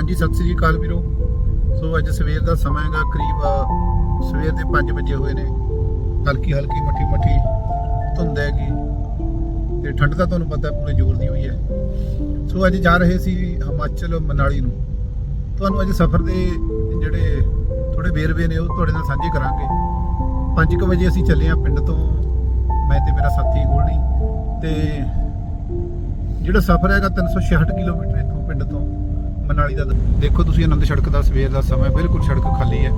ਹਾਂਜੀ, ਸਤਿ ਸ੍ਰੀ ਅਕਾਲ ਵੀਰੋ। ਸੋ ਅੱਜ ਸਵੇਰ ਦਾ ਸਮਾਂ ਹੈਗਾ, ਕਰੀਬ ਸਵੇਰ ਦੇ 5 ਵਜੇ ਹੋਏ ਨੇ। ਹਲਕੀ ਹਲਕੀ ਮੱਠੀ ਮੱਠੀ ਧੁੰਦ ਹੈਗੀ। ਤੇ ਠੰਡ ਤਾਂ ਤੁਹਾਨੂੰ ਪਤਾ ਪੂਰੇ ਜ਼ੋਰ ਦੀ ਹੋਈ ਹੈ। ਸੋ ਅੱਜ ਜਾ ਰਹੇ ਸੀ ਹਿਮਾਚਲ ਮਨਾਲੀ ਨੂੰ। ਤੁਹਾਨੂੰ ਅੱਜ ਸਫ਼ਰ ਦੇ ਜਿਹੜੇ ਥੋੜੇ ਵੇਰਵੇ ਨੇ, ਉਹ ਤੁਹਾਡੇ ਨਾਲ ਸਾਂਝੇ ਕਰਾਂਗੇ। 5:00 ਵਜੇ ਅਸੀਂ ਚੱਲੇ ਆ ਪਿੰਡ ਤੋਂ। ਮੈਂ ਤੇ ਮੇਰਾ ਸਾਥੀ ਗੋਲਡੀ ਤੇ ਜਿਹੜਾ ਸਫ਼ਰ ਹੈਗਾ 366 ਕਿਲੋਮੀਟਰ ਇੱਥੋਂ ਪਿੰਡ ਤੋਂ। ਮਨਾਲੀ ਦਾ ਦੇਖੋ ਤੁਸੀਂ ਆਨੰਦ ਸੜਕ ਦਾ ਸਵੇਰ ਦਾ ਸਮਾਂ ਬਿਲਕੁਲ ਸੜਕ ਖਾਲੀ ਹੈ।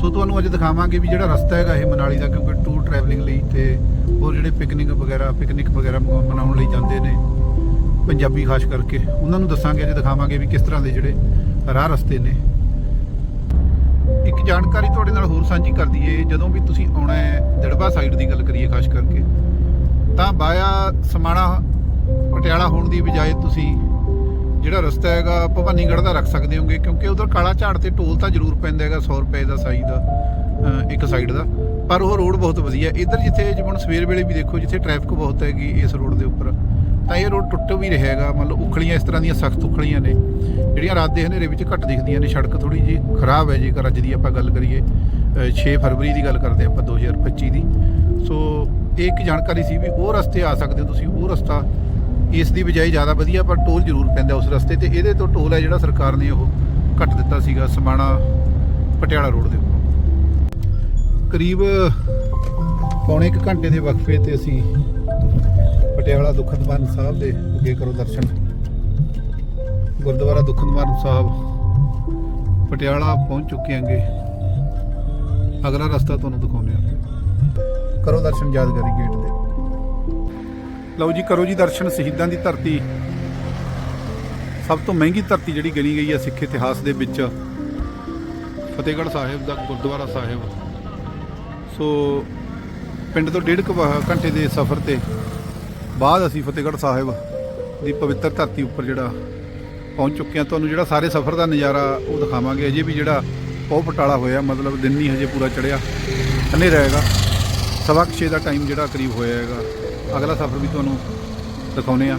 ਸੋ ਤੁਹਾਨੂੰ ਅੱਜ ਦਿਖਾਵਾਂਗੇ ਵੀ ਜਿਹੜਾ ਰਸਤਾ ਹੈਗਾ ਇਹ ਮਨਾਲੀ ਦਾ, ਕਿਉਂਕਿ ਟੂਰ ਟਰੈਵਲਿੰਗ ਲਈ ਤੇ ਹੋਰ ਜਿਹੜੇ ਪਿਕਨਿਕ ਵਗੈਰਾ ਪਿਕਨਿਕ ਵਗੈਰਾ ਮ- ਮਨਾਉਣ ਲਈ ਜਾਂਦੇ ਨੇ ਪੰਜਾਬੀ ਖਾਸ ਕਰਕੇ, ਉਹਨਾਂ ਨੂੰ ਦੱਸਾਂਗੇ, ਅੱਜ ਦਿਖਾਵਾਂਗੇ ਵੀ ਕਿਸ ਤਰ੍ਹਾਂ ਦੇ ਜਿਹੜੇ ਰਾਹ ਰਸਤੇ ਨੇ। ਇੱਕ ਜਾਣਕਾਰੀ ਤੁਹਾਡੇ ਨਾਲ ਹੋਰ ਸਾਂਝੀ ਕਰ ਦਈਏ, ਜਦੋਂ ਵੀ ਤੁਸੀਂ ਆਉਣਾ ਹੈ ਦੜਬਾ ਸਾਈਡ ਦੀ ਗੱਲ ਕਰੀਏ ਖਾਸ ਕਰਕੇ, ਤਾਂ ਬਾਇਆ ਸਮਾਣਾ ਪਟਿਆਲਾ ਹੋਣ ਦੀ ਬਜਾਏ ਤੁਸੀਂ ਜਿਹੜਾ ਰਸਤਾ ਹੈਗਾ, ਭਵਾਨੀਗੜ੍ਹ ਦਾ ਰੱਖ ਸਕਦੇ ਹੋਗੇ, ਕਿਉਂਕਿ ਉਧਰ ਕਾਲਾ ਝਾੜ ਤੇ ਟੋਲ ਤਾਂ ਜ਼ਰੂਰ ਪੈਂਦਾ ਹੈਗਾ 100 ਰੁਪਏ ਦਾ ਸਾਈ ਦਾ ਇੱਕ ਸਾਈਡ ਦਾ। ਪਰ ਉਹ ਰੋਡ ਬਹੁਤ ਵਧੀਆ। ਇੱਧਰ ਜਿੱਥੇ ਜਿਵੇਂ ਹੁਣ ਸਵੇਰ ਵੇਲੇ ਵੀ ਦੇਖੋ, ਜਿੱਥੇ ਟ੍ਰੈਫਿਕ ਬਹੁਤ ਹੈਗੀ ਇਸ ਰੋਡ ਦੇ ਉੱਪਰ, ਤਾਂ ਇਹ ਰੋਡ ਟੁੱਟ ਵੀ ਰਿਹਾ ਹੈਗਾ। ਮਤਲਬ ਉਖਲੀਆਂ ਇਸ ਤਰ੍ਹਾਂ ਦੀਆਂ ਸਖਤ ਉਖਲੀਆਂ ਨੇ, ਜਿਹੜੀਆਂ ਰਾਤ ਦੇ ਹਨੇਰੇ ਵਿੱਚ ਘੱਟ ਦਿਖਦੀਆਂ ਨੇ। ਸੜਕ ਥੋੜੀ ਜੀ ਖਰਾਬ ਹੈ ਜੇਕਰ ਅੱਜ ਦੀ ਆਪਾਂ ਗੱਲ ਕਰੀਏ, ਅਹ 6 ਫਰਵਰੀ ਦੀ ਗੱਲ ਕਰਦੇ ਆਪਾਂ 2025 ਦੀ। ਸੋ, ਇਹ ਇੱਕ ਜਾਣਕਾਰੀ ਸੀ ਵੀ ਉਹ ਰਸਤੇ ਆ ਸਕਦੇ ਹੋ ਤੁਸੀਂ, ਉਹ ਰਸਤਾ ਇਸ ਦੀ ਬਜਾਏ ਜ਼ਿਆਦਾ ਵਧੀਆ, ਪਰ ਟੋਲ ਜ਼ਰੂਰ ਪੈਂਦਾ ਉਸ ਰਸਤੇ ਤੇ। ਇਹਦੇ ਤੋਂ ਟੋਲ ਹੈ ਜਿਹੜਾ ਸਰਕਾਰ ਨੇ ਉਹ ਕੱਟ ਦਿੱਤਾ ਸੀਗਾ, ਸਮਾਣਾ ਪਟਿਆਲਾ ਰੋਡ ਦੇ ਉੱਪਰ। ਕਰੀਬ ਪੌਣੇ ਇੱਕ ਘੰਟੇ ਦੇ ਵਕਫੇ ਤੇ ਅਸੀਂ ਪਟਿਆਲਾ ਦੁਖਨਿਵਾਰਨ ਸਾਹਿਬ ਦੇ ਅੱਗੇ ਕਰੋ ਦਰਸ਼ਨ। ਗੁਰਦੁਆਰਾ ਦੁਖਨਿਵਾਰਨ ਸਾਹਿਬ, ਪਟਿਆਲਾ ਪਹੁੰਚ ਚੁੱਕੇ ਆਂਗੇ ਅਗਲਾ ਰਸਤਾ ਤੁਹਾਨੂੰ ਦਿਖਾਉਂਦੇ ਹਾਂ। ਕਰੋ ਦਰਸ਼ਨ ਯਾਦਗਾਰੀ ਗੇਟ ਦੇ ਲਓ ਜੀ, ਕਰੋ ਜੀ ਦਰਸ਼ਨ ਸ਼ਹੀਦਾਂ ਦੀ ਧਰਤੀ। ਸਭ ਤੋਂ ਮਹਿੰਗੀ ਧਰਤੀ ਜਿਹੜੀ ਗਿਣੀ ਗਈ ਹੈ ਸਿੱਖ ਇਤਿਹਾਸ ਦੇ ਵਿੱਚ, ਫਤਿਹਗੜ੍ਹ ਸਾਹਿਬ ਦਾ ਗੁਰਦੁਆਰਾ ਸਾਹਿਬ। ਸੋ ਪਿੰਡ ਤੋਂ ਡੇਢ ਕੁ ਵਾ- ਘੰਟੇ ਦੇ ਸਫ਼ਰ ਤੇ ਬਾਅਦ ਅਸੀਂ ਫਤਿਹਗੜ੍ਹ ਸਾਹਿਬ ਦੀ ਪਵਿੱਤਰ ਧਰਤੀ ਉੱਪਰ ਜਿਹੜਾ ਪਹੁੰਚ ਚੁੱਕੇ ਹਾਂ। ਤੁਹਾਨੂੰ ਜਿਹੜਾ ਸਾਰੇ ਸਫ਼ਰ ਦਾ ਨਜ਼ਾਰਾ ਉਹ ਦਿਖਾਵਾਂਗੇ। ਅਜੇ ਵੀ ਜਿਹੜਾ ਉਹ ਪਟਾਲਾ ਹੋਇਆ, ਮਤਲਬ ਦਿਨ ਨਹੀਂ ਹਜੇ ਪੂਰਾ ਚੜਿਆ ਹਨੇਰਾ ਹੈਗਾ ਸਵਾ ਕੁ ਛੇ ਦਾ ਟਾਈਮ ਜਿਹੜਾ ਕਰੀਬ ਹੋਇਆ ਹੈਗਾ। ਅਗਲਾ ਸਫ਼ਰ ਵੀ ਤੁਹਾਨੂੰ ਦਿਖਾਉਨੇ ਆ।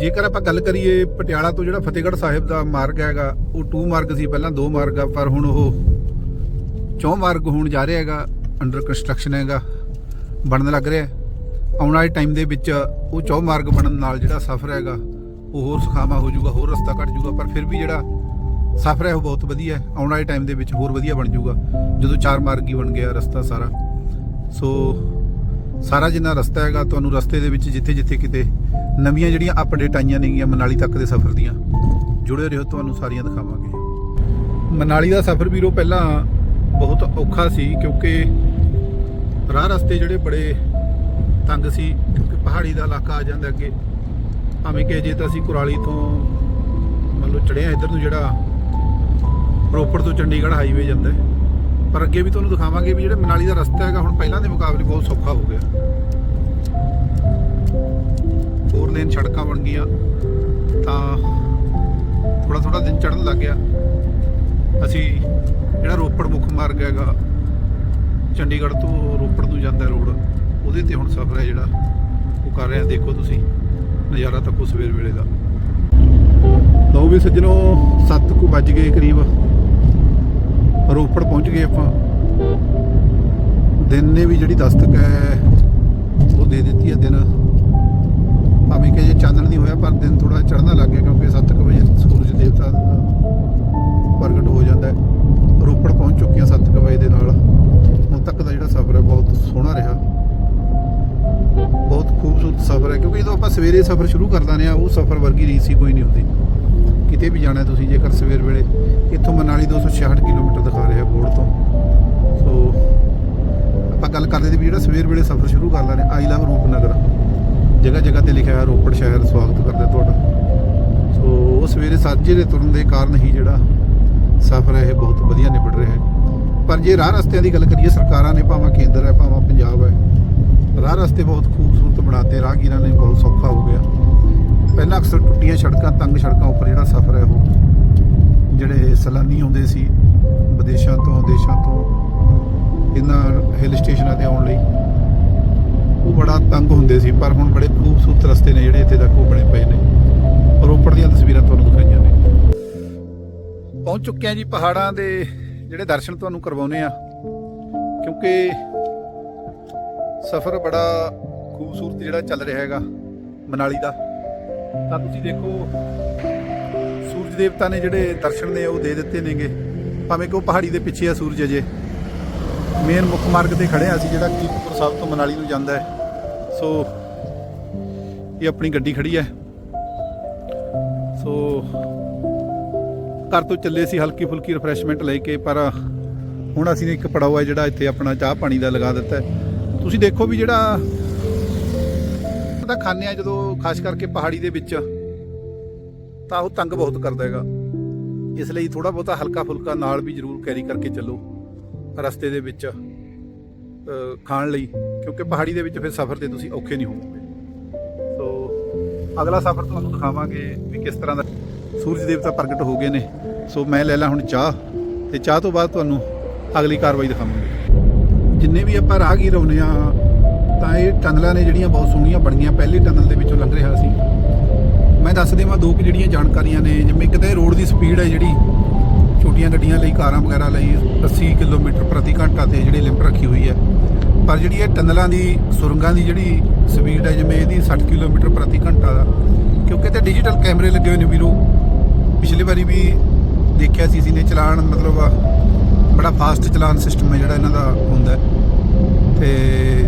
ਜੇਕਰ ਆਪਾਂ ਗੱਲ ਕਰੀਏ ਪਟਿਆਲਾ ਤੋਂ ਜਿਹੜਾ ਫਤਿਹਗੜ੍ਹ ਸਾਹਿਬ ਦਾ ਮਾਰਗ ਹੈਗਾ, ਉਹ ਟੂ ਮਾਰਗ ਸੀ, ਪਹਿਲਾਂ ਦੋ ਮਾਰਗ ਆ, ਪਰ ਹੁਣ ਉਹ ਚੌ ਮਾਰਗ ਹੋਣ ਜਾ ਰਿਹਾ ਹੈਗਾ ਅੰਡਰ ਕੰਸਟਰਕਸ਼ਨ ਹੈਗਾ, ਬਣਨ ਲੱਗ ਰਿਹਾ ਆਉਣ ਵਾਲੇ ਟਾਈਮ ਦੇ ਵਿੱਚ ਉਹ ਚੌ ਮਾਰਗ ਬਣਨ ਨਾਲ ਜਿਹੜਾ ਸਫ਼ਰ ਹੈਗਾ, ਉਹ ਹੋਰ ਸੁਖਾਵਾ ਹੋ ਜਾਊਗਾ, ਹੋਰ ਰਸਤਾ ਕੱਟ ਜਾਊਗਾ, ਪਰ ਫਿਰ ਵੀ ਜਿਹੜਾ ਸਫ਼ਰ ਹੈ, ਉਹ ਬਹੁਤ ਵਧੀਆ ਹੈ। ਆਉਣ ਵਾਲੇ ਟਾਈਮ ਦੇ ਵਿੱਚ ਹੋਰ ਵਧੀਆ ਬਣ ਜਾਊਗਾ, ਜਦੋਂ ਚਾਰ ਮਾਰਗੀ ਬਣ ਗਿਆ ਰਸਤਾ ਸਾਰਾ। ਸੋ ਸਾਰਾ ਜਿੰਨਾ ਰਸਤਾ ਹੈਗਾ, ਤੁਹਾਨੂੰ ਰਸਤੇ ਦੇ ਵਿੱਚ ਜਿੱਥੇ ਜਿੱਥੇ ਕਿਤੇ ਨਵੀਆਂ ਜਿਹੜੀਆਂ ਅਪਡੇਟ ਆਈਆਂ ਨੇਗੀਆਂ ਮਨਾਲੀ ਤੱਕ ਦੇ ਸਫ਼ਰ ਦੀਆਂ, ਜੁੜੇ ਰਹੋ, ਤੁਹਾਨੂੰ ਸਾਰੀਆਂ ਦਿਖਾਵਾਂਗੇ। ਮਨਾਲੀ ਦਾ ਸਫ਼ਰ ਵੀਰੋ ਪਹਿਲਾਂ ਬਹੁਤ ਔਖਾ ਸੀ, ਕਿਉਂਕਿ ਰਾਹ ਰਸਤੇ ਜਿਹੜੇ ਬੜੇ ਤੰਗ ਸੀ, ਕਿਉਂਕਿ ਪਹਾੜੀ ਦਾ ਇਲਾਕਾ ਆ ਜਾਂਦਾ ਅੱਗੇ। ਭਾਵੇਂ ਕਿ ਜੇ ਤਾਂ ਅਸੀਂ ਕੁਰਾਲੀ ਤੋਂ ਮੰਨ ਲਓ ਚੜਿਆ ਇੱਧਰ ਨੂੰ ਜਿਹੜਾ ਰੋਪੜ ਤੋਂ ਚੰਡੀਗੜ੍ਹ ਹਾਈਵੇ ਜਾਂਦਾ ਹੈ। ਪਰ ਅੱਗੇ ਵੀ ਤੁਹਾਨੂੰ ਦਿਖਾਵਾਂਗੇ ਵੀ ਜਿਹੜਾ ਮਨਾਲੀ ਦਾ ਰਸਤਾ ਹੈਗਾ, ਹੁਣ ਪਹਿਲਾਂ ਦੇ ਮੁਕਾਬਲੇ ਬਹੁਤ ਸੌਖਾ ਹੋ ਗਿਆ। ਫੋਰ ਲੇਨ ਸੜਕਾਂ ਬਣ ਗਈਆਂ। ਤਾਂ ਥੋੜਾ ਥੋੜਾ ਦਿਨ ਚੜ੍ਹਨ ਲੱਗ ਗਿਆ। ਅਸੀਂ ਜਿਹੜਾ ਰੋਪੜ ਮੁੱਖ ਮਾਰਗ ਹੈਗਾ, ਚੰਡੀਗੜ੍ਹ ਤੋਂ ਰੋਪੜ ਨੂੰ ਜਾਂਦਾ ਰੋਡ ਉਹਦੇ ਤੇ ਹੁਣ ਸਫ਼ਰ ਹੈ ਜਿਹੜਾ। ਉਹ ਕਰ ਰਹੇ ਆ, ਦੇਖੋ ਤੁਸੀਂ ਨਜ਼ਾਰਾ ਤੱਕੋ ਸਵੇਰ ਵੇਲੇ ਦਾ। ਲਓ ਵੀ ਸੱਜਣੋ 7 ਕੁ ਵੱਜ ਗਏ ਕਰੀਬ। ਰੋਪੜ ਪਹੁੰਚ ਗਏ ਆਪਾਂ। ਦਿਨ ਨੇ ਵੀ ਜਿਹੜੀ ਦਸਤਕ ਹੈ, ਉਹ ਦੇ ਦਿੱਤੀ ਹੈ ਦਿਨ। ਭਾਵੇਂ ਕਿ ਜੇ ਚਾਨਣ ਨਹੀਂ ਹੋਇਆ, ਪਰ ਦਿਨ ਥੋੜਾ ਚੜਨਾ ਲੱਗ ਗਿਆ ਕਿਉਂਕਿ 7 ਕੁ ਵਜੇ ਸੂਰਜ ਦੇਵਤਾ ਪ੍ਰਗਟ ਹੋ ਜਾਂਦਾ ਹੈ। ਰੋਪੜ ਪਹੁੰਚ ਚੁੱਕੇ ਹਾਂ 7 ਕੁ ਵਜੇ ਦੇ ਨਾਲ। ਹੁਣ ਤੱਕ ਦਾ ਜਿਹੜਾ ਸਫ਼ਰ ਹੈ, ਬਹੁਤ ਸੋਹਣਾ ਰਿਹਾ। ਬਹੁਤ ਖੂਬਸੂਰਤ ਸਫ਼ਰ ਹੈ, ਕਿਉਂਕਿ ਜਦੋਂ ਆਪਾਂ ਸਵੇਰੇ ਸਫ਼ਰ ਸ਼ੁਰੂ ਕਰ ਦਿੰਦੇ ਆ ਉਹ ਸਫ਼ਰ ਵਰਗੀ ਰੀਸ ਹੀ ਕੋਈ ਨਹੀਂ ਹੁੰਦੀ। ਕਿਤੇ ਵੀ ਜਾਣਾ ਤੁਸੀਂ ਜੇਕਰ ਸਵੇਰ ਵੇਲੇ, ਇੱਥੋਂ ਮਨਾਲੀ 266 ਕਿਲੋਮੀਟਰ ਦਿਖਾ ਰਿਹਾ ਬੋਰਡ ਤੋਂ। ਸੋ, ਆਪਾਂ ਗੱਲ ਕਰਦੇ ਸੀ ਵੀ ਜਿਹੜਾ ਸਵੇਰ ਵੇਲੇ ਸਫ਼ਰ ਸ਼ੁਰੂ ਕਰ ਲੈਣੇ, ਆਈ ਲਵ ਰੂਪਨਗਰ। ਜਗ੍ਹਾ ਜਗ੍ਹਾ ਤੇ ਲਿਖਿਆ ਹੋਇਆ ਰੋਪੜ ਸ਼ਹਿਰ, ਸਵਾਗਤ ਕਰਦਾ ਤੁਹਾਡਾ। ਸੋ, ਉਹ ਸਵੇਰੇ ਸਾਜੇ ਦੇ ਤੁਰਨ ਦੇ ਕਾਰਨ ਹੀ ਜਿਹੜਾ ਸਫ਼ਰ ਹੈ, ਇਹ ਬਹੁਤ ਵਧੀਆ ਨਿਬੜ ਰਿਹਾ ਹੈ। ਪਰ ਜੇ ਰਾਹ ਰਸਤਿਆਂ ਦੀ ਗੱਲ ਕਰੀਏ, ਸਰਕਾਰਾਂ ਨੇ ਭਾਵੇਂ ਕੇਂਦਰ ਹੈ, ਭਾਵੇਂ ਪੰਜਾਬ ਹੈ। ਰਾਹ ਰਸਤੇ ਬਹੁਤ ਖੂਬਸੂਰਤ ਬਣਾਤੇ, ਰਾਹਗੀਰਾਂ ਨੇ ਬਹੁਤ ਸੌਖਾ ਹੋ ਗਿਆ। ਪਹਿਲਾਂ ਅਕਸਰ ਟੁੱਟੀਆਂ ਸੜਕਾਂ, ਤੰਗ ਸੜਕਾਂ ਉੱਪਰ ਜਿਹੜਾ ਸਫ਼ਰ ਹੈ ਉਹ ਜਿਹੜੇ ਸੈਲਾਨੀ ਆਉਂਦੇ ਸੀ, ਵਿਦੇਸ਼ਾਂ ਤੋਂ, ਦੇਸ਼ਾਂ ਤੋਂ, ਇਹਨਾਂ ਹਿਲ ਸਟੇਸ਼ਨਾਂ ਤੇ ਆਉਣ ਲਈ, ਉਹ ਬੜਾ ਤੰਗ ਹੁੰਦੇ ਸੀ, ਪਰ ਹੁਣ ਬੜੇ ਖੂਬਸੂਰਤ ਰਸਤੇ ਨੇ ਜਿਹੜੇ ਇੱਥੇ ਤੱਕ ਉਹ ਬਣੇ ਪਏ ਨੇ ਰੋਪੜ ਦੀਆਂ ਤਸਵੀਰਾਂ ਤੁਹਾਨੂੰ ਦਿਖਾਈਆਂ ਨੇ। ਪਹੁੰਚ ਚੁੱਕੇ ਆ ਜੀ ਪਹਾੜਾਂ ਦੇ ਜਿਹੜੇ ਦਰਸ਼ਨ ਤੁਹਾਨੂੰ ਕਰਵਾਉਨੇ ਆ ਕਿਉਂਕਿ ਸਫ਼ਰ ਬੜਾ ਖੂਬਸੂਰਤ ਜਿਹੜਾ ਚੱਲ ਰਿਹਾ ਹੈਗਾ ਮਨਾਲੀ ਦਾ। ਤਾਂ ਤੁਸੀਂ ਦੇਖੋ, ਸੂਰਜ ਦੇਵਤਾ ਨੇ ਜਿਹੜੇ ਦਰਸ਼ਨ ਨੇ ਉਹ ਦੇ ਦਿੱਤੇ ਨੇਗੇ। ਭਾਵੇਂ ਕਿ ਉਹ ਪਹਾੜੀ ਦੇ ਪਿੱਛੇ ਆ ਸੂਰਜ ਅਜੇ। ਮੇਨ ਮੁੱਖ ਮਾਰਗ ਤੇ ਖੜੇ ਆ ਅਸੀਂ, ਜਿਹੜਾ ਕੀਰਤਪੁਰ ਸਾਹਿਬ ਤੋਂ ਮਨਾਲੀ ਨੂੰ ਜਾਂਦਾ ਹੈ। ਸੋ ਇਹ ਆਪਣੀ ਗੱਡੀ ਖੜੀ ਹੈ। ਸੋ ਘਰ ਤੋਂ ਚੱਲੇ ਸੀ ਹਲਕੀ ਫੁਲਕੀ ਰਿਫਰੈਸ਼ਮੈਂਟ ਲੈ ਕੇ, ਪਰ ਹੁਣ ਅਸੀਂ ਇੱਕ ਪੜਾਓ ਹੈ ਜਿਹੜਾ ਇੱਥੇ ਆਪਣਾ ਚਾਹ ਪਾਣੀ ਦਾ ਲਗਾ ਦਿੱਤਾ ਤੁਸੀਂ ਦੇਖੋ ਵੀ ਜਿਹੜਾ ਤਾਂ ਖਾਣੇ ਆ ਜਦੋਂ ਖਾਸ ਕਰਕੇ ਪਹਾੜੀ ਦੇ ਵਿੱਚ, ਤਾਂ ਉਹ ਤੰਗ ਬਹੁਤ ਕਰਦਾ ਹੈਗਾ। ਇਸ ਲਈ ਥੋੜਾ ਬਹੁਤਾ ਹਲਕਾ ਫੁਲਕਾ ਨਾਲ ਵੀ ਜ਼ਰੂਰ ਕੈਰੀ ਕਰਕੇ ਚੱਲੋ ਰਸਤੇ ਦੇ ਵਿੱਚ ਖਾਣ ਲਈ, ਕਿਉਂਕਿ ਪਹਾੜੀ ਦੇ ਵਿੱਚ ਫਿਰ ਸਫ਼ਰ ਤੇ ਤੁਸੀਂ ਔਖੇ ਨਹੀਂ ਹੋਵੋਗੇ। ਸੋ, ਅਗਲਾ ਸਫ਼ਰ ਤੁਹਾਨੂੰ ਦਿਖਾਵਾਂਗੇ ਵੀ ਕਿਸ ਤਰ੍ਹਾਂ ਦਾ ਸੂਰਜ ਦੇਵਤਾ ਪ੍ਰਗਟ ਹੋ ਗਏ ਨੇ। ਸੋ, ਮੈਂ ਲੈ ਲਾ ਹੁਣ ਚਾਹ ਤੇ ਚਾਹ ਤੋਂ ਬਾਅਦ ਤੁਹਾਨੂੰ ਅਗਲੀ ਕਾਰਵਾਈ ਦਿਖਾਵਾਂਗੇ। ਜਿੰਨੇ ਵੀ ਆਪਾਂ ਰਾਹਗੀਰ ਆਉਂਦੇ ਆ ਤਾਂ ਇਹ ਟਨਲਾਂ ਨੇ ਜਿਹੜੀਆਂ ਬਹੁਤ ਸੋਹਣੀਆਂ ਬਣੀਆਂ, ਪਹਿਲੀ ਟਨਲ ਦੇ ਵਿੱਚੋਂ ਲੰਘ ਰਿਹਾ ਸੀ। ਮੈਂ ਦੱਸ ਦੇਵਾਂ, ਦੋ ਕੁ ਜਿਹੜੀਆਂ ਜਾਣਕਾਰੀਆਂ ਨੇ, ਜਿਵੇਂ ਇੱਕ ਤਾਂ ਰੋਡ ਦੀ ਸਪੀਡ ਹੈ ਜਿਹੜੀ, ਛੋਟੀਆਂ ਗੱਡੀਆਂ ਲਈ, ਕਾਰਾਂ ਵਗੈਰਾ ਲਈ 80 ਕਿਲੋਮੀਟਰ ਪ੍ਰਤੀ ਘੰਟਾ ਤੇ ਜਿਹੜੀ ਲਿਮਟ ਰੱਖੀ ਹੋਈ ਹੈ। ਪਰ ਜਿਹੜੀ ਇਹ ਟਨਲਾਂ ਦੀ, ਸੁਰੰਗਾਂ ਦੀ ਜਿਹੜੀ ਸਪੀਡ ਹੈ, ਜਿਵੇਂ ਇਹਦੀ 60 ਕਿਲੋਮੀਟਰ ਪ੍ਰਤੀ ਘੰਟਾ ਦਾ, ਕਿਉਂਕਿ ਤੇ ਡਿਜੀਟਲ ਕੈਮਰੇ ਲੱਗੇ ਹੋਏ ਨੇ ਵੀਰੋ। ਪਿਛਲੀ ਵਾਰੀ ਵੀ ਦੇਖਿਆ ਸੀ ਸੀ ਨੇ ਚਲਾਨ, ਮਤਲਬ, ਬੜਾ ਫਾਸਟ ਚਲਾਨ ਸਿਸਟਮ ਹੈ ਜਿਹੜਾ ਇਹਨਾਂ ਦਾ ਹੁੰਦਾ ਤੇ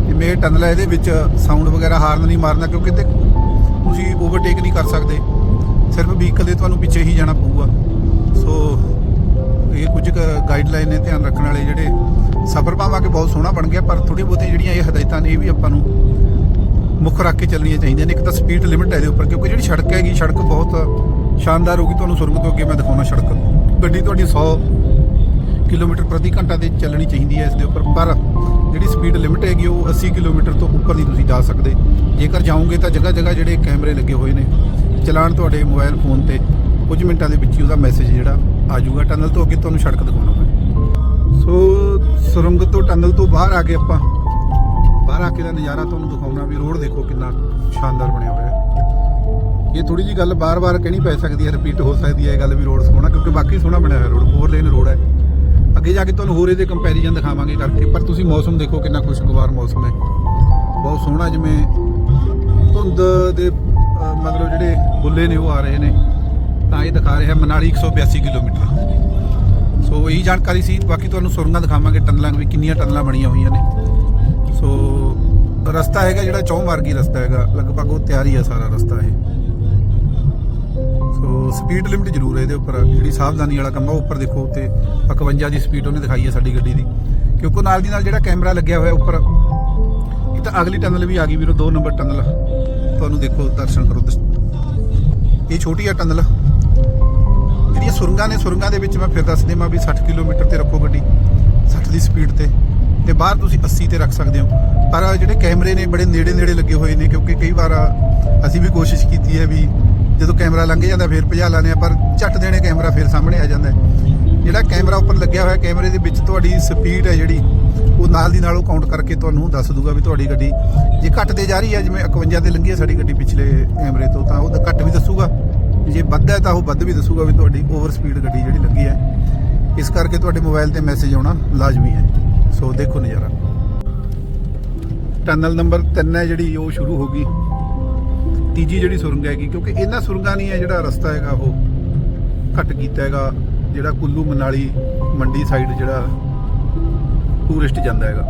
ਜਿਵੇਂ ਟਨਲ ਹੈ ਇਹਦੇ ਵਿੱਚ ਸਾਊਂਡ ਵਗੈਰਾ ਹਾਰਨ ਨਹੀਂ ਮਾਰਨਾ, ਕਿਉਂਕਿ ਤੇ ਤੁਸੀਂ ਓਵਰਟੇਕ ਨਹੀਂ ਕਰ ਸਕਦੇ। ਸਿਰਫ ਵਹੀਕਲ ਦੇ ਤੁਹਾਨੂੰ ਪਿੱਛੇ ਹੀ ਜਾਣਾ ਪਊਗਾ। ਸੋ ਇਹ ਕੁਝ ਗਾਈਡਲਾਈਨ ਨੇ ਧਿਆਨ ਰੱਖਣ ਵਾਲੇ ਜਿਹੜੇ ਸਫ਼ਰ ਭਾਵਾਂ ਕਿ ਬਹੁਤ ਸੋਹਣਾ ਬਣ ਗਿਆ, ਪਰ ਥੋੜੀ ਬਹੁਤੀ ਜਿਹੜੀਆਂ ਇਹ ਹਦਾਇਤਾਂ ਨੇ, ਇਹ ਵੀ ਆਪਾਂ ਨੂੰ ਮੁੱਖ ਰੱਖ ਕੇ ਚੱਲਣੀਆਂ ਚਾਹੀਦੀਆਂ ਨੇ। ਇੱਕ ਤਾਂ ਸਪੀਡ ਲਿਮਿਟ ਹੈ ਇਹਦੇ ਉੱਪਰ, ਕਿਉਂਕਿ ਜਿਹੜੀ ਸੜਕ ਹੈਗੀ, ਸੜਕ ਬਹੁਤ ਸ਼ਾਨਦਾਰ ਹੋਊਗੀ ਤੁਹਾਨੂੰ ਸੁਰਗ ਤੋਂ ਅੱਗੇ ਮੈਂ ਦਿਖਾਉਣਾ ਸੜਕ। ਗੱਡੀ ਤੁਹਾਡੀ 100 ਕਿਲੋਮੀਟਰ ਪ੍ਰਤੀ ਘੰਟਾ ਤੇ ਚੱਲਣੀ ਚਾਹੀਦੀ ਹੈ ਇਸ ਦੇ ਉੱਪਰ, ਪਰ ਜਿਹੜੀ ਸਪੀਡ ਲਿਮਿਟ ਹੈਗੀ ਉਹ 80 ਕਿਲੋਮੀਟਰ ਤੋਂ ਉੱਪਰ ਦੀ ਤੁਸੀਂ ਜਾ ਸਕਦੇ। ਜੇਕਰ ਜਾਓਗੇ ਤਾਂ ਜਗ੍ਹਾ ਜਗ੍ਹਾ ਜਿਹੜੇ ਕੈਮਰੇ ਲੱਗੇ ਹੋਏ ਨੇ, ਚਲਾਨ ਤੁਹਾਡੇ ਮੋਬਾਈਲ ਫੋਨ ਤੇ, ਕੁਝ ਮਿੰਟਾਂ ਦੇ ਵਿੱਚ ਹੀ ਉਹਦਾ ਮੈਸੇਜ ਜਿਹੜਾ ਆ ਜਾਊਗਾ। ਟਨਲ ਤੋਂ ਅੱਗੇ ਤੁਹਾਨੂੰ ਸੜਕ ਦਿਖਾਉਣਾ ਮੈਂ। ਸੋ, ਸੁਰੰਗ ਤੋਂ ਟਨਲ ਤੋਂ ਬਾਹਰ ਆ ਗਏ ਆਪਾਂ, ਬਾਹਰ ਆ ਕੇ ਦਾ ਨਜ਼ਾਰਾ ਤੁਹਾਨੂੰ ਦਿਖਾਉਣਾ ਵੀ ਰੋਡ ਦੇਖੋ ਕਿੰਨਾ ਸ਼ਾਨਦਾਰ ਬਣਿਆ ਹੋਇਆ ਹੈ। ਇਹ ਥੋੜੀ ਜੀ ਗੱਲ ਬਾਰ-ਬਾਰ ਕਹਿਣੀ ਪੈ ਸਕਦੀ ਹੈ ਰਿਪੀਟ ਹੋ ਸਕਦੀ ਹੈ ਇਹ ਗੱਲ ਵੀ ਰੋਡ ਸੋਹਣਾ, ਕਿਉਂਕਿ ਬਾਕੀ ਸੋਹਣਾ ਬਣਿਆ ਹੋਇਆ ਰੋਡ ਫੋਰ ਲੇਨ ਰੋਡ ਹੈ। ਅੱਗੇ ਜਾ ਕੇ ਤੁਹਾਨੂੰ ਹੋਰ ਇਹਦੇ ਕੰਪੈਰੀਜ਼ਨ ਦਿਖਾਵਾਂਗੇ ਕਰਕੇ। ਪਰ ਤੁਸੀਂ ਮੌਸਮ ਦੇਖੋ ਕਿੰਨਾ ਖੁਸ਼ਗਵਾਰ ਮੌਸਮ ਹੈ। ਬਹੁਤ ਸੋਹਣਾ ਜਿਵੇਂ ਧੁੰਦ ਦੇ ਮਤਲਬ ਜਿਹੜੇ ਬੁੱਲੇ ਨੇ ਉਹ ਆ ਰਹੇ ਨੇ। ਤਾਂ ਇਹ ਦਿਖਾ ਰਿਹਾ ਮਨਾਲੀ 182 ਕਿਲੋਮੀਟਰ। ਸੋ ਇਹੀ ਜਾਣਕਾਰੀ ਸੀ। ਬਾਕੀ ਤੁਹਾਨੂੰ ਸੁਰੰਗਾਂ ਦਿਖਾਵਾਂਗੇ, ਟਨਲਾਂ ਵੀ, ਕਿੰਨੀਆਂ ਟਨਲਾਂ ਬਣੀਆਂ ਹੋਈਆਂ ਨੇ। ਸੋ ਰਸਤਾ ਹੈਗਾ ਜਿਹੜਾ ਚੌਂ ਮਾਰਗੀ ਰਸਤਾ ਹੈਗਾ। ਲਗਭਗ ਉਹ ਤਿਆਰੀ ਹੈ ਸਾਰਾ ਰਸਤਾ ਇਹ। ਸੋ ਸਪੀਡ ਲਿਮਟ ਜ਼ਰੂਰ ਹੈ ਇਹਦੇ ਉੱਪਰ। ਜਿਹੜੀ ਸਾਵਧਾਨੀ ਵਾਲਾ ਕੰਮ ਆ ਉੱਪਰ ਦੇਖੋ ਉੱਤੇ 51 ਦੀ ਸਪੀਡ ਉਹਨੇ ਦਿਖਾਈ ਹੈ ਸਾਡੀ ਗੱਡੀ ਦੀ। ਕਿਉਂਕਿ ਨਾਲ ਦੀ ਨਾਲ ਜਿਹੜਾ ਕੈਮਰਾ ਲੱਗਿਆ ਹੋਇਆ ਉੱਪਰ, ਇਹ ਤਾਂ ਅਗਲੀ ਟਨਲ ਵੀ ਆ ਗਈ ਵੀਰੋ 2 ਨੰਬਰ ਟਨਲ ਤੁਹਾਨੂੰ ਦੇਖੋ, ਦਰਸ਼ਨ ਕਰੋ ਦਸ- ਇਹ ਛੋਟੀ ਆ ਟਨਲ ਜਿਹੜੀਆਂ ਸੁਰੰਗਾਂ ਨੇ, ਸੁਰੰਗਾਂ ਦੇ ਵਿੱਚ ਮੈਂ ਫਿਰ ਦੱਸ ਦੇਵਾਂ ਵੀ 60 ਕਿਲੋਮੀਟਰ ਤੇ ਰੱਖੋ ਗੱਡੀ 60 ਦੀ ਸਪੀਡ ਤੇ। ਤੇ ਬਾਹਰ ਤੁਸੀਂ 80 ਤੇ ਰੱਖ ਸਕਦੇ ਹੋ। ਪਰ ਜਿਹੜੇ ਕੈਮਰੇ ਨੇ, ਬੜੇ ਨੇੜੇ ਨੇੜੇ ਲੱਗੇ ਹੋਏ ਨੇ, ਕਿਉਂਕਿ ਕਈ ਵਾਰ ਅਸੀਂ ਵੀ ਕੋਸ਼ਿਸ਼ ਕੀਤੀ ਹੈ ਵੀ ਜਦੋਂ ਕੈਮਰਾ ਲੰਘ ਜਾਂਦਾ ਫਿਰ ਭਜਾ ਲਾਨੇ ਆ ਪਰ ਝੱਟ ਦੇਣੇ ਕੈਮਰਾ ਫਿਰ ਸਾਹਮਣੇ ਆ ਜਾਂਦਾ ਜਿਹੜਾ ਕੈਮਰਾ ਉੱਪਰ ਲੱਗਿਆ ਹੋਇਆ ਕੈਮਰੇ ਦੇ ਵਿੱਚ ਤੁਹਾਡੀ ਸਪੀਡ ਹੈ ਜਿਹੜੀ, ਉਹ ਨਾਲ ਦੀ ਨਾਲ ਉਹ ਕਾਊਂਟ ਕਰਕੇ ਤੁਹਾਨੂੰ ਦੱਸ ਦੂਗਾ ਵੀ ਤੁਹਾਡੀ ਗੱਡੀ ਜੇ ਘੱਟ ਤੇ ਜਾ ਰਹੀ ਹੈ, ਜਿਵੇਂ 51 ਤੇ ਲੰਘੀ ਹੈ ਸਾਡੀ ਗੱਡੀ ਪਿਛਲੇ ਕੈਮਰੇ ਤੋਂ, ਤਾਂ ਉਹ ਤਾਂ ਘੱਟ ਵੀ ਦੱਸੂਗਾ। ਜੇ ਵੱਧ ਹੈ ਤਾਂ ਉਹ ਵੱਧ ਵੀ ਦੱਸੂਗਾ ਵੀ ਤੁਹਾਡੀ ਓਵਰ ਸਪੀਡ ਗੱਡੀ ਜਿਹੜੀ ਲੱਗੀ ਹੈ। ਇਸ ਕਰਕੇ ਤੁਹਾਡੇ ਮੋਬਾਈਲ ਤੇ ਮੈਸੇਜ ਆਉਣਾ ਲਾਜ਼ਮੀ ਹੈ। ਸੋ ਦੇਖੋ ਨਜ਼ਾਰਾ। ਟਨਲ ਨੰਬਰ 3 ਹੈ ਜਿਹੜੀ ਉਹ ਸ਼ੁਰੂ ਹੋ ਗਈ। ਤੀਜੀ ਜਿਹੜੀ ਸੁਰੰਗ ਹੈਗੀ, ਕਿਉਂਕਿ ਇਹਨਾਂ ਸੁਰੰਗਾਂ ਨਹੀਂ ਹੈ ਜਿਹੜਾ ਰਸਤਾ ਹੈਗਾ, ਉਹ ਘੱਟ ਕੀਤਾ ਹੈਗਾ, ਜਿਹੜਾ ਕੁੱਲੂ ਮਨਾਲੀ ਮੰਡੀ ਸਾਈਡ ਜਿਹੜਾ ਟੂਰਿਸਟ ਜਾਂਦਾ ਹੈਗਾ।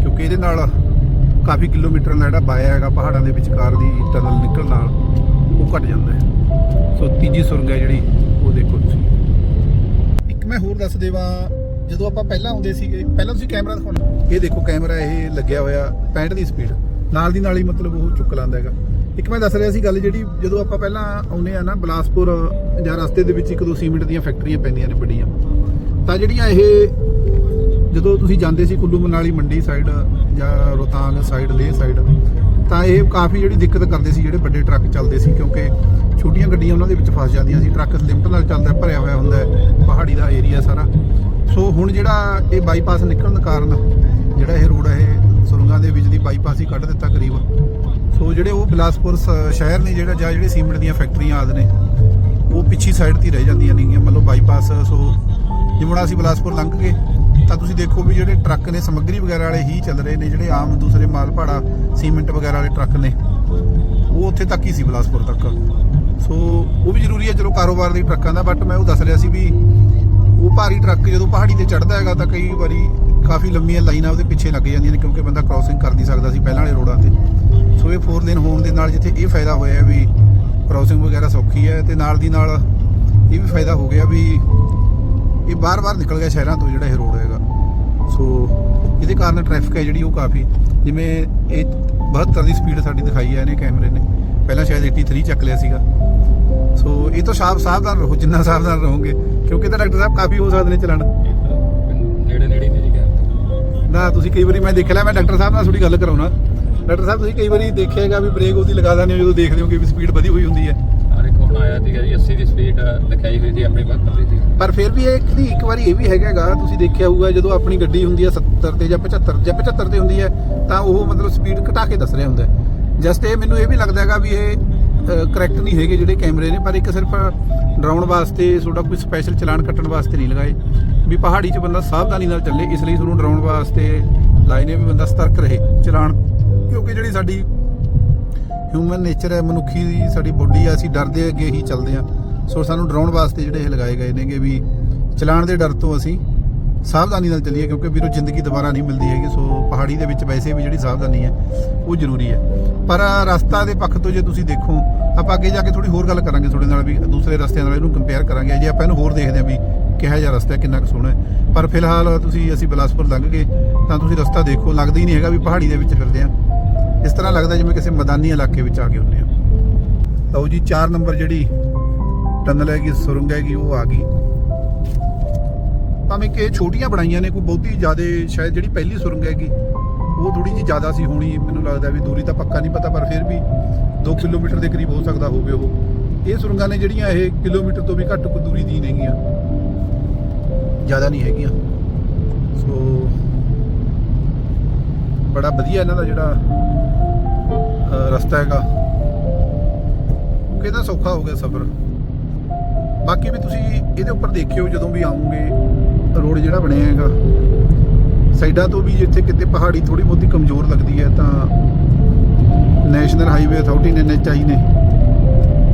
ਕਿਉਂਕਿ ਇਹਦੇ ਨਾਲ ਕਾਫੀ ਕਿਲੋਮੀਟਰ ਦਾ ਜਿਹੜਾ ਬਾਇਆ ਹੈਗਾ, ਪਹਾੜਾਂ ਦੇ ਵਿਚਕਾਰ ਦੀ ਟਨਲ ਨਿਕਲਣ ਨਾਲ ਉਹ ਘਟ ਜਾਂਦਾ ਹੈ। ਸੋ ਤੀਜੀ ਸੁਰੰਗ ਹੈ ਜਿਹੜੀ, ਉਹ ਦੇਖੋ ਤੁਸੀਂ। ਇੱਕ ਮੈਂ ਹੋਰ ਦੱਸ ਦੇਵਾਂ, ਜਦੋਂ ਆਪਾਂ ਪਹਿਲਾਂ ਆਉਂਦੇ ਸੀਗੇ, ਪਹਿਲਾਂ ਤੁਸੀਂ ਕੈਮਰਾ ਦਿਖਾਉਣਾ। ਇਹ ਦੇਖੋ ਕੈਮਰਾ, ਇਹ ਲੱਗਿਆ ਹੋਇਆ 65 ਦੀ ਸਪੀਡ ਨਾਲ ਦੀ ਨਾਲ ਹੀ ਮਤਲਬ ਉਹ ਚੁੱਕ ਲਾਂਦਾ ਹੈਗਾ। ਇੱਕ ਮੈਂ ਦੱਸ ਰਿਹਾ ਸੀ ਗੱਲ ਜਿਹੜੀ ਜਦੋਂ ਆਪਾਂ ਪਹਿਲਾਂ ਆਉਂਦੇ ਆ ਨਾ ਬਲਾਸਪੁਰ ਜਾਂ ਰਸਤੇ ਦੇ ਵਿੱਚ ਇੱਕ ਦੋ ਸੀਮੈਂਟ ਦੀਆਂ ਫੈਕਟਰੀਆਂ ਪੈਂਦੀਆਂ ਨੇ ਵੱਡੀਆਂ ਤਾਂ ਜਿਹੜੀਆਂ ਇਹ ਜਦੋਂ ਤੁਸੀਂ ਜਾਂਦੇ ਸੀ ਕੁੱਲੂ ਮਨਾਲੀ ਮੰਡੀ ਸਾਈਡ ਜਾਂ ਰੋਹਤਾਂਗ ਸਾਈਡ ਲੇਹ ਸਾਈਡ ਤਾਂ ਇਹ ਕਾਫੀ ਜਿਹੜੀ ਦਿੱਕਤ ਕਰਦੇ ਸੀ ਜਿਹੜੇ ਵੱਡੇ ਟਰੱਕ ਚੱਲਦੇ ਸੀ ਕਿਉਂਕਿ ਛੋਟੀਆਂ ਗੱਡੀਆਂ ਉਹਨਾਂ ਦੇ ਵਿੱਚ ਫਸ ਜਾਂਦੀਆਂ ਸੀ, ਟਰੱਕ ਲਿਮਟ ਨਾਲ ਚੱਲਦਾ, ਭਰਿਆ ਹੋਇਆ ਹੁੰਦਾ, ਪਹਾੜੀ ਦਾ ਏਰੀਆ ਸਾਰਾ। ਸੋ ਹੁਣ ਜਿਹੜਾ ਇਹ ਬਾਈਪਾਸ ਨਿਕਲਣ ਕਾਰਨ ਜਿਹੜਾ ਇਹ ਰੋਡ ਹੈ ਇਹ ਸੁਰੰਗਾਂ ਦੇ ਵਿੱਚ ਦੀ ਬਾਈਪਾਸ ਹੀ ਕੱਢ ਦਿੱਤਾ ਕਰੀਬ। ਸੋ ਜਿਹੜੇ ਉਹ ਬਿਲਾਸਪੁਰ ਸ- ਸ਼ਹਿਰ ਨੇ ਜਿਹੜਾ, ਜਾਂ ਜਿਹੜੇ ਸੀਮਿੰਟ ਦੀਆਂ ਫੈਕਟਰੀਆਂ ਆਦ ਨੇ, ਉਹ ਪਿੱਛੀ ਸਾਈਡ ਤੇ ਰਹਿ ਜਾਂਦੀਆਂ ਨੇਗੀਆਂ, ਮਤਲਬ ਬਾਈਪਾਸ ਸੋ ਜਿਵੇਂ ਅਸੀਂ ਬਿਲਾਸਪੁਰ ਲੰਘ ਗਏ, ਤਾਂ ਤੁਸੀਂ ਦੇਖੋ ਵੀ ਜਿਹੜੇ ਟਰੱਕ ਨੇ, ਸਮੱਗਰੀ ਵਗੈਰਾ ਵਾਲੇ ਹੀ ਚੱਲ ਰਹੇ ਨੇ, ਜਿਹੜੇ ਆਮ ਦੂਸਰੇ ਮਾਲ ਭਾੜਾ, ਸੀਮਿੰਟ ਵਗੈਰਾ ਵਾਲੇ ਟਰੱਕ ਨੇ, ਉਹ ਉੱਥੇ ਤੱਕ ਹੀ ਸੀ ਬਿਲਾਸਪੁਰ ਤੱਕ। ਸੋ ਉਹ ਵੀ ਜ਼ਰੂਰੀ ਹੈ, ਚਲੋ ਕਾਰੋਬਾਰ ਦੇ ਟਰੱਕਾਂ ਦਾ ਬਟ ਮੈਂ ਉਹ ਦੱਸ ਰਿਹਾ ਸੀ ਵੀ ਉਹ ਭਾਰੀ ਟਰੱਕ ਜਦੋਂ ਪਹਾੜੀ ਤੇ ਚੜਦਾ ਹੈਗਾ, ਤਾਂ ਕਈ ਵਾਰੀ ਕਾਫੀ ਲੰਮੀਆਂ ਲਾਈਨਾਂ ਉਹਦੇ ਪਿੱਛੇ ਲੱਗ ਜਾਂਦੀਆਂ ਨੇ, ਕਿਉਂਕਿ ਬੰਦਾ ਕ੍ਰਾਸਿੰਗ ਕਰ ਨਹੀਂ ਸਕਦਾ ਸੀ ਪਹਿਲਾਂ ਵਾਲੇ ਰੋਡਾਂ ਤੇ। ਸੋ ਇਹ 4 ਲੇਨ ਹੋਣ ਦੇ ਨਾਲ ਜਿੱਥੇ ਇਹ ਫਾਇਦਾ ਹੋਇਆ ਵੀ ਕ੍ਰਾਸਿੰਗ ਵਗੈਰਾ ਸੌਖੀ ਹੈ ਤੇ ਨਾਲ ਦੀ ਨਾਲ ਇਹ ਵੀ ਫਾਇਦਾ ਹੋ ਗਿਆ ਵੀ ਇਹ ਬਾਰ-ਬਾਰ ਨਿਕਲ ਗਿਆ ਸ਼ਹਿਰਾਂ ਤੋਂ ਜਿਹੜਾ ਇਹ ਰੋਡ ਹੈਗਾ। ਸੋ ਇਹਦੇ ਕਾਰਨ ਟ੍ਰੈਫਿਕ ਹੈ ਜਿਹੜੀ ਉਹ ਕਾਫੀ ਜਿਵੇਂ ਇਹ 72 ਦੀ ਸਪੀਡ ਸਾਡੀ ਦਿਖਾਈ ਹੈ ਇਹਨੇ ਕੈਮਰੇ ਨੇ। ਪਹਿਲਾਂ ਸ਼ਾਇਦ 83 ਚੱਕ ਲਿਆ ਸੀਗਾ। ਸੋ ਇਹ ਤੋਂ ਸਾਫ਼ ਸਾਵਧਾਨ ਰਹੋ ਜਿੰਨਾ ਸਾਵਧਾਨ ਰਹੋਗੇ ਕਿਉਂਕਿ ਤਾਂ ਡਾਕਟਰ ਸਾਹਿਬ ਕਾਫੀ ਹੋ ਸਕਦੇ ਨੇ ਚਲਾਣ ਨੇੜੇ ਨੇੜੇ ਨੇ ਜੀ ਕਹਿੰਦੇ ਨਾ ਤੁਸੀਂ ਕਈ ਵਾਰੀ ਮੈਂ ਦੇਖ ਲਿਆ ਮੈਂ ਡਾਕਟਰ ਸਾਹਿਬ ਨਾਲ ਥੋੜੀ ਗੱਲ ਕਰਾਉਣਾ। ਡਾਕਟਰ ਸਾਹਿਬ ਤੁਸੀਂ ਕਈ ਵਾਰੀ ਦੇਖਿਆਗਾ ਵੀ ਬ੍ਰੇਕ ਉਹਦੀ ਲਗਾ ਦਿੰਦੇ ਹੋ ਜਦੋਂ ਦੇਖਦੇ ਹੋ ਕਿ ਵੀ ਸਪੀਡ ਵਧੀ ਹੋਈ ਹੁੰਦੀ ਹੈ। ਅਰੇ ਕੋਣ ਆਇਆ ਸੀਗਾ ਜੀ 80 ਦੀ ਸਪੀਡ ਦਿਖਾਈ ਹੋਈ ਸੀ ਆਪਣੀ 72 ਦੀ ਸੀ। ਪਰ ਫਿਰ ਵੀ ਇਹ ਕਿ ਇੱਕ ਵਾਰੀ ਇਹ ਵੀ ਹੈਗਾਗਾ ਤੁਸੀਂ ਦੇਖਿਆ ਹੋਊਗਾ ਜਦੋਂ ਆਪਣੀ ਗੱਡੀ ਹੁੰਦੀ ਹੈ 70 ਤੇ ਜਾਂ 75 ਜਾਂ 75 ਤੇ ਹੁੰਦੀ ਹੈ ਤਾਂ ਉਹ ਮਤਲਬ ਸਪੀਡ ਘਟਾ ਕੇ ਦੱਸ ਰਿਹਾ ਹੁੰਦਾ ਜਸਟ ਇਹ ਮੈਨੂੰ ਇਹ ਵੀ ਲੱਗਦਾ ਹੈਗਾ ਵੀ ਇਹ ਕਰੈਕਟ ਨਹੀਂ ਹੈਗੇ ਜਿਹੜੇ ਕੈਮਰੇ ਨੇ ਪਰ ਇੱਕ ਸਿਰਫ ਡਰਾਉਣ ਵਾਸਤੇ ਤੁਹਾਡਾ ਕੋਈ ਸਪੈਸ਼ਲ ਚਲਾਨ ਕੱਟਣ ਵਾਸਤੇ ਨਹੀਂ ਲਗਾਏ। ਵੀ ਪਹਾੜੀ 'ਚ ਬੰਦਾ ਸਾਵਧਾਨੀ ਨਾਲ ਚੱਲੇ ਇਸ ਲਈ ਤੁਹਾਨੂੰ ਡਰਾਉਣ ਵਾਸਤੇ ਲਾਏ ਨੇ ਵੀ ਬੰਦਾ ਸਤਰਕ ਰਹੇ ਚਲਾਨ ਕਿਉਂਕਿ ਜਿਹੜੀ ਸਾਡੀ ਹਿਊਮਨ ਨੇਚਰ ਹੈ, ਮਨੁੱਖੀ ਦੀ ਸਾਡੀ ਬੋਡੀ ਆ, ਅਸੀਂ ਡਰਦੇ ਅੱਗੇ ਹੀ ਚੱਲਦੇ ਆ ਸੋ ਸਾਨੂੰ ਡਰਾਉਣ ਵਾਸਤੇ ਜਿਹੜੇ ਇਹ ਲਗਾਏ ਗਏ ਨੇਗੇ ਵੀ ਚਲਾਣ ਦੇ ਡਰ ਤੋਂ ਅਸੀਂ ਸਾਵਧਾਨੀ ਨਾਲ ਚੱਲੀਏ, ਕਿਉਂਕਿ ਵੀਰੋ ਜ਼ਿੰਦਗੀ ਦੁਬਾਰਾ ਨਹੀਂ ਮਿਲਦੀ ਹੈਗੀ। ਸੋ ਪਹਾੜੀ ਦੇ ਵਿੱਚ ਵੈਸੇ ਵੀ ਜਿਹੜੀ ਸਾਵਧਾਨੀ ਹੈ, ਉਹ ਜ਼ਰੂਰੀ ਹੈ। ਪਰ ਰਸਤਾ ਦੇ ਪੱਖ ਤੋਂ ਜੇ ਤੁਸੀਂ ਦੇਖੋ, ਆਪਾਂ ਅੱਗੇ ਜਾ ਕੇ ਥੋੜੀ ਹੋਰ ਗੱਲ ਕਰਾਂਗੇ ਤੁਹਾਡੇ ਨਾਲ ਵੀ, ਦੂਸਰੇ ਰਸਤਿਆਂ ਨਾਲ ਇਹਨੂੰ ਕੰਪੇਅਰ ਕਰਾਂਗੇ। ਜੇ ਆਪਾਂ ਇਹਨੂੰ ਹੋਰ ਦੇਖਦੇ ਹਾਂ ਵੀ ਕਿਹੋ ਜਿਹਾ ਰਸਤਾ ਹੈ, ਕਿੰਨਾ ਕੁ ਸੋਹਣਾ ਹੈ। ਪਰ ਫਿਲਹਾਲ ਤੁਸੀਂ, ਅਸੀਂ ਬਿਲਾਸਪੁਰ ਲੰਘ ਗਏ, ਤਾਂ ਤੁਸੀਂ ਰਸਤਾ ਦੇਖੋ, ਲੱਗਦਾ ਹੀ ਨਹੀਂ ਹੈਗਾ ਵੀ ਪਹਾੜੀ ਦੇ ਵਿੱਚ ਫਿਰਦੇ ਆ ਇਸ ਤਰ੍ਹਾਂ ਲੱਗਦਾ ਜਿਵੇਂ ਕਿਸੇ ਮੈਦਾਨੀ ਇਲਾਕੇ ਵਿੱਚ ਆ ਗਏ ਹੁੰਦੇ ਆ। ਲਓ ਜੀ 4 ਨੰਬਰ ਜਿਹੜੀ ਟਨਲ ਹੈਗੀ, ਸੁਰੰਗ ਹੈਗੀ, ਉਹ ਆ ਗਈ। ਭਾਵੇਂ ਕਿ ਇਹ ਛੋਟੀਆਂ ਬਣਾਈਆਂ ਨੇ, ਕੋਈ ਬਹੁਤੀ ਜ਼ਿਆਦਾ, ਸ਼ਾਇਦ ਜਿਹੜੀ ਪਹਿਲੀ ਸੁਰੰਗ ਹੈਗੀ, ਉਹ ਥੋੜੀ ਜਿਹੀ ਜ਼ਿਆਦਾ ਸੀ, ਹੋਣੀ ਮੈਨੂੰ ਲੱਗਦਾ ਵੀ ਦੂਰੀ ਤਾਂ ਪੱਕਾ ਨਹੀਂ ਪਤਾ, ਪਰ ਫਿਰ ਵੀ 2 ਕਿਲੋਮੀਟਰ ਦੇ ਕਰੀਬ ਹੋ ਸਕਦਾ ਹੋਵੇ ਉਹ। ਇਹ ਸੁਰੰਗਾਂ ਨੇ ਜਿਹੜੀਆਂ ਇਹ ਕਿਲੋਮੀਟਰ ਤੋਂ ਵੀ ਘੱਟ ਕੋਈ ਦੂਰੀ ਦੀ ਨੇਗੀਆਂ ਜ਼ਿਆਦਾ ਨਹੀਂ ਹੈਗੀਆਂ ਸੋ ਬੜਾ ਵਧੀਆ ਇਹਨਾਂ ਦਾ ਜਿਹੜਾ ਰਸਤਾ ਹੈਗਾ। ਕਿਹਦਾ ਸੌਖਾ ਹੋ ਗਿਆ ਸਫ਼ਰ। ਬਾਕੀ ਵੀ ਤੁਸੀਂ ਇਹਦੇ ਉੱਪਰ ਦੇਖਿਓ ਜਦੋਂ ਵੀ ਆਉਂਗੇ, ਰੋਡ ਜਿਹੜਾ ਬਣਿਆ ਹੈਗਾ। ਸਾਈਡਾਂ ਤੋਂ ਵੀ ਜਿੱਥੇ ਕਿਤੇ ਪਹਾੜੀ ਥੋੜੀ ਬਹੁਤੀ ਕਮਜ਼ੋਰ ਲੱਗਦੀ ਹੈ, ਤਾਂ ਨੈਸ਼ਨਲ ਹਾਈਵੇ ਅਥਾਰਟੀ ਨੇ ਐਨਐਚਆਈ ਨੇ,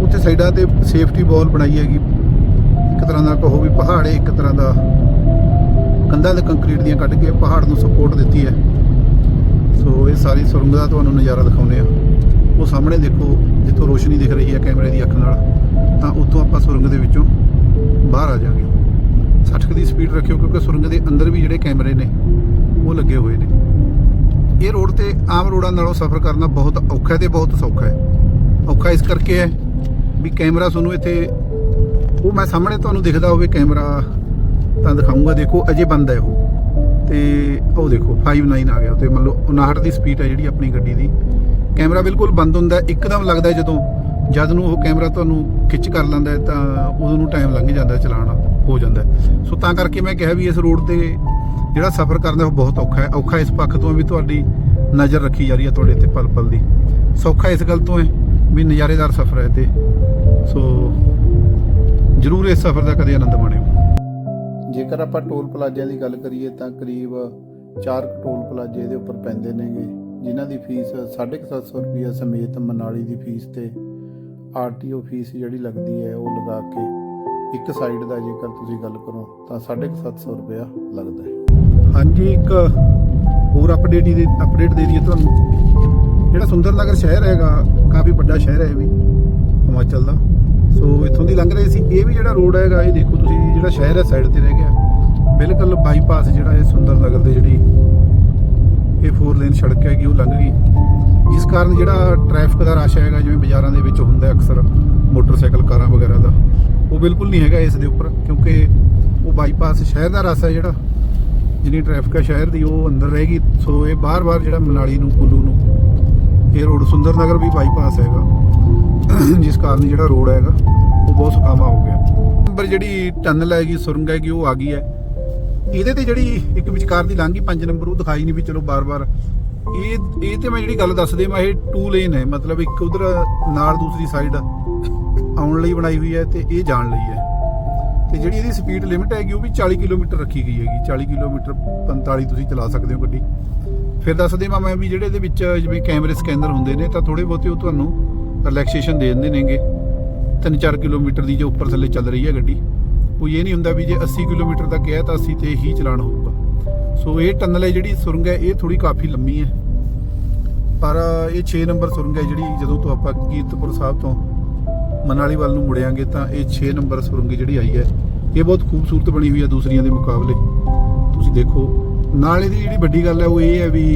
ਉੱਥੇ ਸਾਈਡਾਂ ਤੇ ਸੇਫਟੀ ਬੋਲ ਬਣਾਈ ਹੈਗੀ। ਇੱਕ ਤਰ੍ਹਾਂ ਦਾ ਕਹੋ ਵੀ ਪਹਾੜ ਹੈ, ਇੱਕ ਤਰ੍ਹਾਂ ਦਾ ਕੰਧਾਂ ਦੇ ਕੰਕਰੀਟ ਦੀਆਂ ਕੱਢ ਕੇ ਪਹਾੜ ਨੂੰ ਸਪੋਰਟ ਦਿੱਤੀ ਹੈ। ਸੋ ਇਹ ਸਾਰੀ ਸੁਰੰਗ ਦਾ ਤੁਹਾਨੂੰ ਨਜ਼ਾਰਾ ਦਿਖਾਉਂਦੇ ਆ ਉਹ ਸਾਹਮਣੇ ਦੇਖੋ, ਜਿੱਥੋਂ ਰੋਸ਼ਨੀ ਦਿਖ ਰਹੀ ਹੈ ਕੈਮਰੇ ਦੀ ਅੱਖ ਨਾਲ, ਤਾਂ ਉੱਥੋਂ ਆਪਾਂ ਸੁਰੰਗ ਦੇ ਵਿੱਚੋਂ ਬਾਹਰ ਆ ਜਾਾਂਗੇ 60 ਦੀ ਸਪੀਡ ਰੱਖਿਓ, ਕਿਉਂਕਿ ਸੁਰੰਗ ਦੇ ਅੰਦਰ ਵੀ ਜਿਹੜੇ ਕੈਮਰੇ ਨੇ, ਉਹ ਲੱਗੇ ਹੋਏ ਨੇ। ਇਹ ਰੋਡ ਤੇ ਆਮ ਰੋਡਾਂ ਨਾਲੋਂ ਸਫ਼ਰ ਕਰਨਾ ਬਹੁਤ ਔਖਾ ਹੈ ਤੇ ਬਹੁਤ ਸੌਖਾ ਹੈ। ਔਖਾ ਇਸ ਕਰਕੇ ਹੈ ਵੀ ਕੈਮਰਾ ਤੁਹਾਨੂੰ ਇੱਥੇ, ਉਹ ਮੈਂ ਸਾਹਮਣੇ ਤੁਹਾਨੂੰ ਦਿਖਦਾ ਹੋਵੇ ਕੈਮਰਾ, ਤਾਂ ਦਿਖਾਉਂਗਾ ਦੇਖੋ, ਅਜੇ ਬੰਦ ਹੈ ਉਹ। ਤੇ ਉਹ ਦੇਖੋ 59 ਆ ਗਿਆ ਤੇ ਮੰਨ ਲਓ 59 ਦੀ ਸਪੀਡ ਹੈ ਜਿਹੜੀ ਆਪਣੀ ਗੱਡੀ ਦੀ। ਕੈਮਰਾ ਬਿਲਕੁਲ ਬੰਦ ਹੁੰਦਾ ਇੱਕਦਮ ਲੱਗਦਾ ਜਦੋਂ ਜਦ ਨੂੰ ਉਹ ਕੈਮਰਾ ਤੁਹਾਨੂੰ ਖਿੱਚ ਕਰ ਲੈਂਦਾ ਹੈ ਤਾਂ ਉਦੋਂ ਨੂੰ ਟਾਈਮ ਲੰਘ ਜਾਂਦਾ ਹੈ, ਚਲਾਉਣਾ ਹੋ ਜਾਂਦਾ ਸੋ ਤਾਂ ਕਰਕੇ ਮੈਂ ਕਿਹਾ ਵੀ ਇਸ ਰੋਡ ਤੇ ਜਿਹੜਾ ਸਫ਼ਰ ਕਰਨਾ ਉਹ ਬਹੁਤ ਔਖਾ ਹੈ। ਔਖਾ ਇਸ ਪੱਖ ਤੋਂ ਹੈ ਵੀ ਤੁਹਾਡੀ ਨਜ਼ਰ ਰੱਖੀ ਜਾ ਰਹੀ ਹੈ ਤੁਹਾਡੇ ਤੇ ਪਲ ਪਲ ਦੀ। ਸੌਖਾ ਇਸ ਗੱਲ ਤੋਂ ਹੈ ਵੀ ਨਜ਼ਾਰੇਦਾਰ ਸਫ਼ਰ ਹੈ ਤੇ। ਸੋ ਜ਼ਰੂਰ ਇਸ ਸਫ਼ਰ ਦਾ ਕਦੇ ਆਨੰਦ ਮਾਣਿਓ। ਜੇਕਰ ਆਪਾਂ ਟੋਲ ਪਲਾਜ਼ਿਆਂ ਦੀ ਗੱਲ ਕਰੀਏ ਤਾਂ ਕਰੀਬ 4 ਟੋਲ ਪਲਾਜ਼ੇ ਦੇ ਉੱਪਰ ਪੈਂਦੇ ਨੇਗੇ, ਜਿਨ੍ਹਾਂ ਦੀ ਫੀਸ 750 ਰੁਪਏ ਸਮੇਤ ਮਨਾਲੀ ਦੀ ਫੀਸ ਤੇ ਆਰਟੀਓ ਫੀਸ ਜਿਹੜੀ ਲੱਗਦੀ ਹੈ ਉਹ ਲਗਾ ਕੇ ਇੱਕ ਸਾਈਡ ਦਾ ਜੇਕਰ ਤੁਸੀਂ ਗੱਲ ਕਰੋ ਤਾਂ 750 ਰੁਪਇਆ ਲੱਗਦਾ ਹੈ। ਹਾਂਜੀ, ਇੱਕ ਹੋਰ ਅਪਡੇਟ ਦੀ ਅਪਡੇਟ ਦੇ ਦਈਏ ਤੁਹਾਨੂੰ। ਜਿਹੜਾ ਸੁੰਦਰ ਨਗਰ ਸ਼ਹਿਰ ਹੈਗਾ, ਕਾਫੀ ਵੱਡਾ ਸ਼ਹਿਰ ਹੈ ਵੀ, ਹਿਮਾਚਲ ਦਾ। ਸੋ ਇੱਥੋਂ ਦੀ ਲੰਘ ਰਹੇ ਸੀ। ਇਹ ਵੀ ਜਿਹੜਾ ਰੋਡ ਹੈਗਾ, ਇਹ ਦੇਖੋ ਤੁਸੀਂ, ਜਿਹੜਾ ਸ਼ਹਿਰ ਹੈ ਸਾਈਡ ਤੇ ਰਹਿ ਗਿਆ। ਬਿਲਕੁਲ ਬਾਈਪਾਸ ਜਿਹੜਾ ਇਹ ਸੁੰਦਰ ਨਗਰ ਦੇ ਜਿਹੜੀ ਇਹ ਫੋਰ ਲੇਨ ਸੜਕ ਹੈਗੀ, ਉਹ ਲੰਘ ਗਈ। ਇਸ ਕਾਰਨ ਜਿਹੜਾ ਟ੍ਰੈਫਿਕ ਦਾ ਰਸ਼ ਹੈਗਾ, ਜਿਵੇਂ ਬਾਜ਼ਾਰਾਂ ਦੇ ਵਿੱਚ ਹੁੰਦਾ ਅਕਸਰ, ਮੋਟਰਸਾਈਕਲ, ਕਾਰਾਂ ਵਗੈਰਾ ਦਾ, ਉਹ ਬਿਲਕੁਲ ਨਹੀਂ ਹੈਗਾ ਇਸ ਦੇ ਉੱਪਰ, ਕਿਉਂਕਿ ਉਹ ਬਾਈਪਾਸ ਸ਼ਹਿਰ ਦਾ ਰਸ ਹੈ ਜਿਹੜਾ, ਜਿੰਨੀ ਟ੍ਰੈਫਿਕ ਹੈ ਸ਼ਹਿਰ ਦੀ, ਉਹ ਅੰਦਰ ਰਹੇਗੀ ਸੋ ਇਹ ਬਾਰ-ਬਾਰ ਜਿਹੜਾ ਮਨਾਲੀ ਨੂੰ, ਕੁੱਲੂ ਨੂੰ, ਇਹ ਰੋਡ ਸੁੰਦਰ ਨਗਰ ਵੀ ਬਾਈਪਾਸ ਹੈਗਾ। ਜਿਸ ਕਾਰਨ ਜਿਹੜਾ ਰੋਡ ਹੈਗਾ, ਉਹ ਬਹੁਤ ਸੁਖਾਵਾ ਹੋ ਗਿਆ। ਨੰਬਰ ਜਿਹੜੀ ਟਨਲ ਹੈਗੀ, ਸੁਰੰਗ ਹੈਗੀ, ਉਹ ਆ ਗਈ ਹੈ। ਇਹਦੇ ਤੇ ਜਿਹੜੀ ਇੱਕ ਵਿਚਕਾਰ ਦੀ ਲੰਘੀ 5 ਨੰਬਰ, ਉਹ ਦਿਖਾਈ ਨਹੀਂ ਵੀ ਚਲੋ ਬਾਰ-ਬਾਰ। ਇਹ ਇਹ ਤੇ ਮੈਂ ਜਿਹੜੀ ਗੱਲ ਦੱਸਦੇ ਮੈਂ, ਇਹ ਟੂ ਲੇਨ ਹੈ। ਮਤਲਬ ਇੱਕ ਉਧਰ ਨਾਲ ਦੂਸਰੀ ਸਾਈਡ ਆਉਣ ਲਈ ਬਣਾਈ ਹੋਈ ਹੈ ਤੇ ਇਹ ਜਾਣ ਲਈ ਹੈ। ਤੇ ਜਿਹੜੀ ਇਹਦੀ ਸਪੀਡ ਲਿਮਿਟ ਹੈਗੀ, ਉਹ ਵੀ 40 ਕਿਲੋਮੀਟਰ ਰੱਖੀ ਗਈ ਹੈਗੀ। 40 ਕਿਲੋਮੀਟਰ 45 ਤੁਸੀਂ ਚਲਾ ਸਕਦੇ ਹੋ ਗੱਡੀ। ਫਿਰ ਦੱਸਦੇ ਮੈਂ ਮੈਂ ਵੀ ਜਿਹੜੇ ਇਹਦੇ ਵਿੱਚ ਜਿਵੇਂ ਕੈਮਰੇ ਸਕੈਨਰ ਹੁੰਦੇ ਨੇ, ਤਾਂ ਥੋੜੇ ਬਹੁਤੇ ਉਹ ਤੁਹਾਨੂੰ ਰਿਲੈਕਸੇਸ਼ਨ ਦੇ ਦਿੰਦੇ ਨੇਗੇ। 3-4 ਕਿਲੋਮੀਟਰ ਦੀ ਜੋ ਉੱਪਰ ਥੱਲੇ ਚੱਲ ਰਹੀ ਹੈ ਗੱਡੀ, ਉਹ ਇਹ ਨਹੀਂ ਹੁੰਦਾ ਵੀ ਜੇ 80 ਕਿਲੋਮੀਟਰ ਤੱਕ ਹੈ ਤਾਂ 80 ਤੇ ਹੀ ਚਲਾਨ ਹੋਊਗਾ। ਸੋ ਇਹ ਟਨਲ ਹੈ, ਜਿਹੜੀ ਸੁਰੰਗ ਹੈ, ਇਹ ਥੋੜੀ ਕਾਫੀ ਲੰਮੀ ਹੈ। ਪਰ ਇਹ 6 ਨੰਬਰ ਸੁਰੰਗ ਹੈ, ਜਿਹੜੀ ਜਦੋਂ ਤੋਂ ਆਪਾਂ ਕੀਰਤਪੁਰ ਸਾਹਿਬ ਤੋਂ ਮਨਾਲੀ ਵੱਲ ਨੂੰ ਮੁੜਿਆਂਗੇ ਤਾਂ ਇਹ 6 ਨੰਬਰ ਸੁਰੰਗ ਜਿਹੜੀ ਆਈ ਹੈ, ਇਹ ਬਹੁਤ ਖੂਬਸੂਰਤ ਬਣੀ ਹੋਈ ਹੈ ਦੂਸਰੀਆਂ ਦੇ ਮੁਕਾਬਲੇ। ਤੁਸੀਂ ਦੇਖੋ, ਨਾਲ ਇਹਦੀ ਜਿਹੜੀ ਵੱਡੀ ਗੱਲ ਹੈ, ਉਹ ਇਹ ਹੈ ਵੀ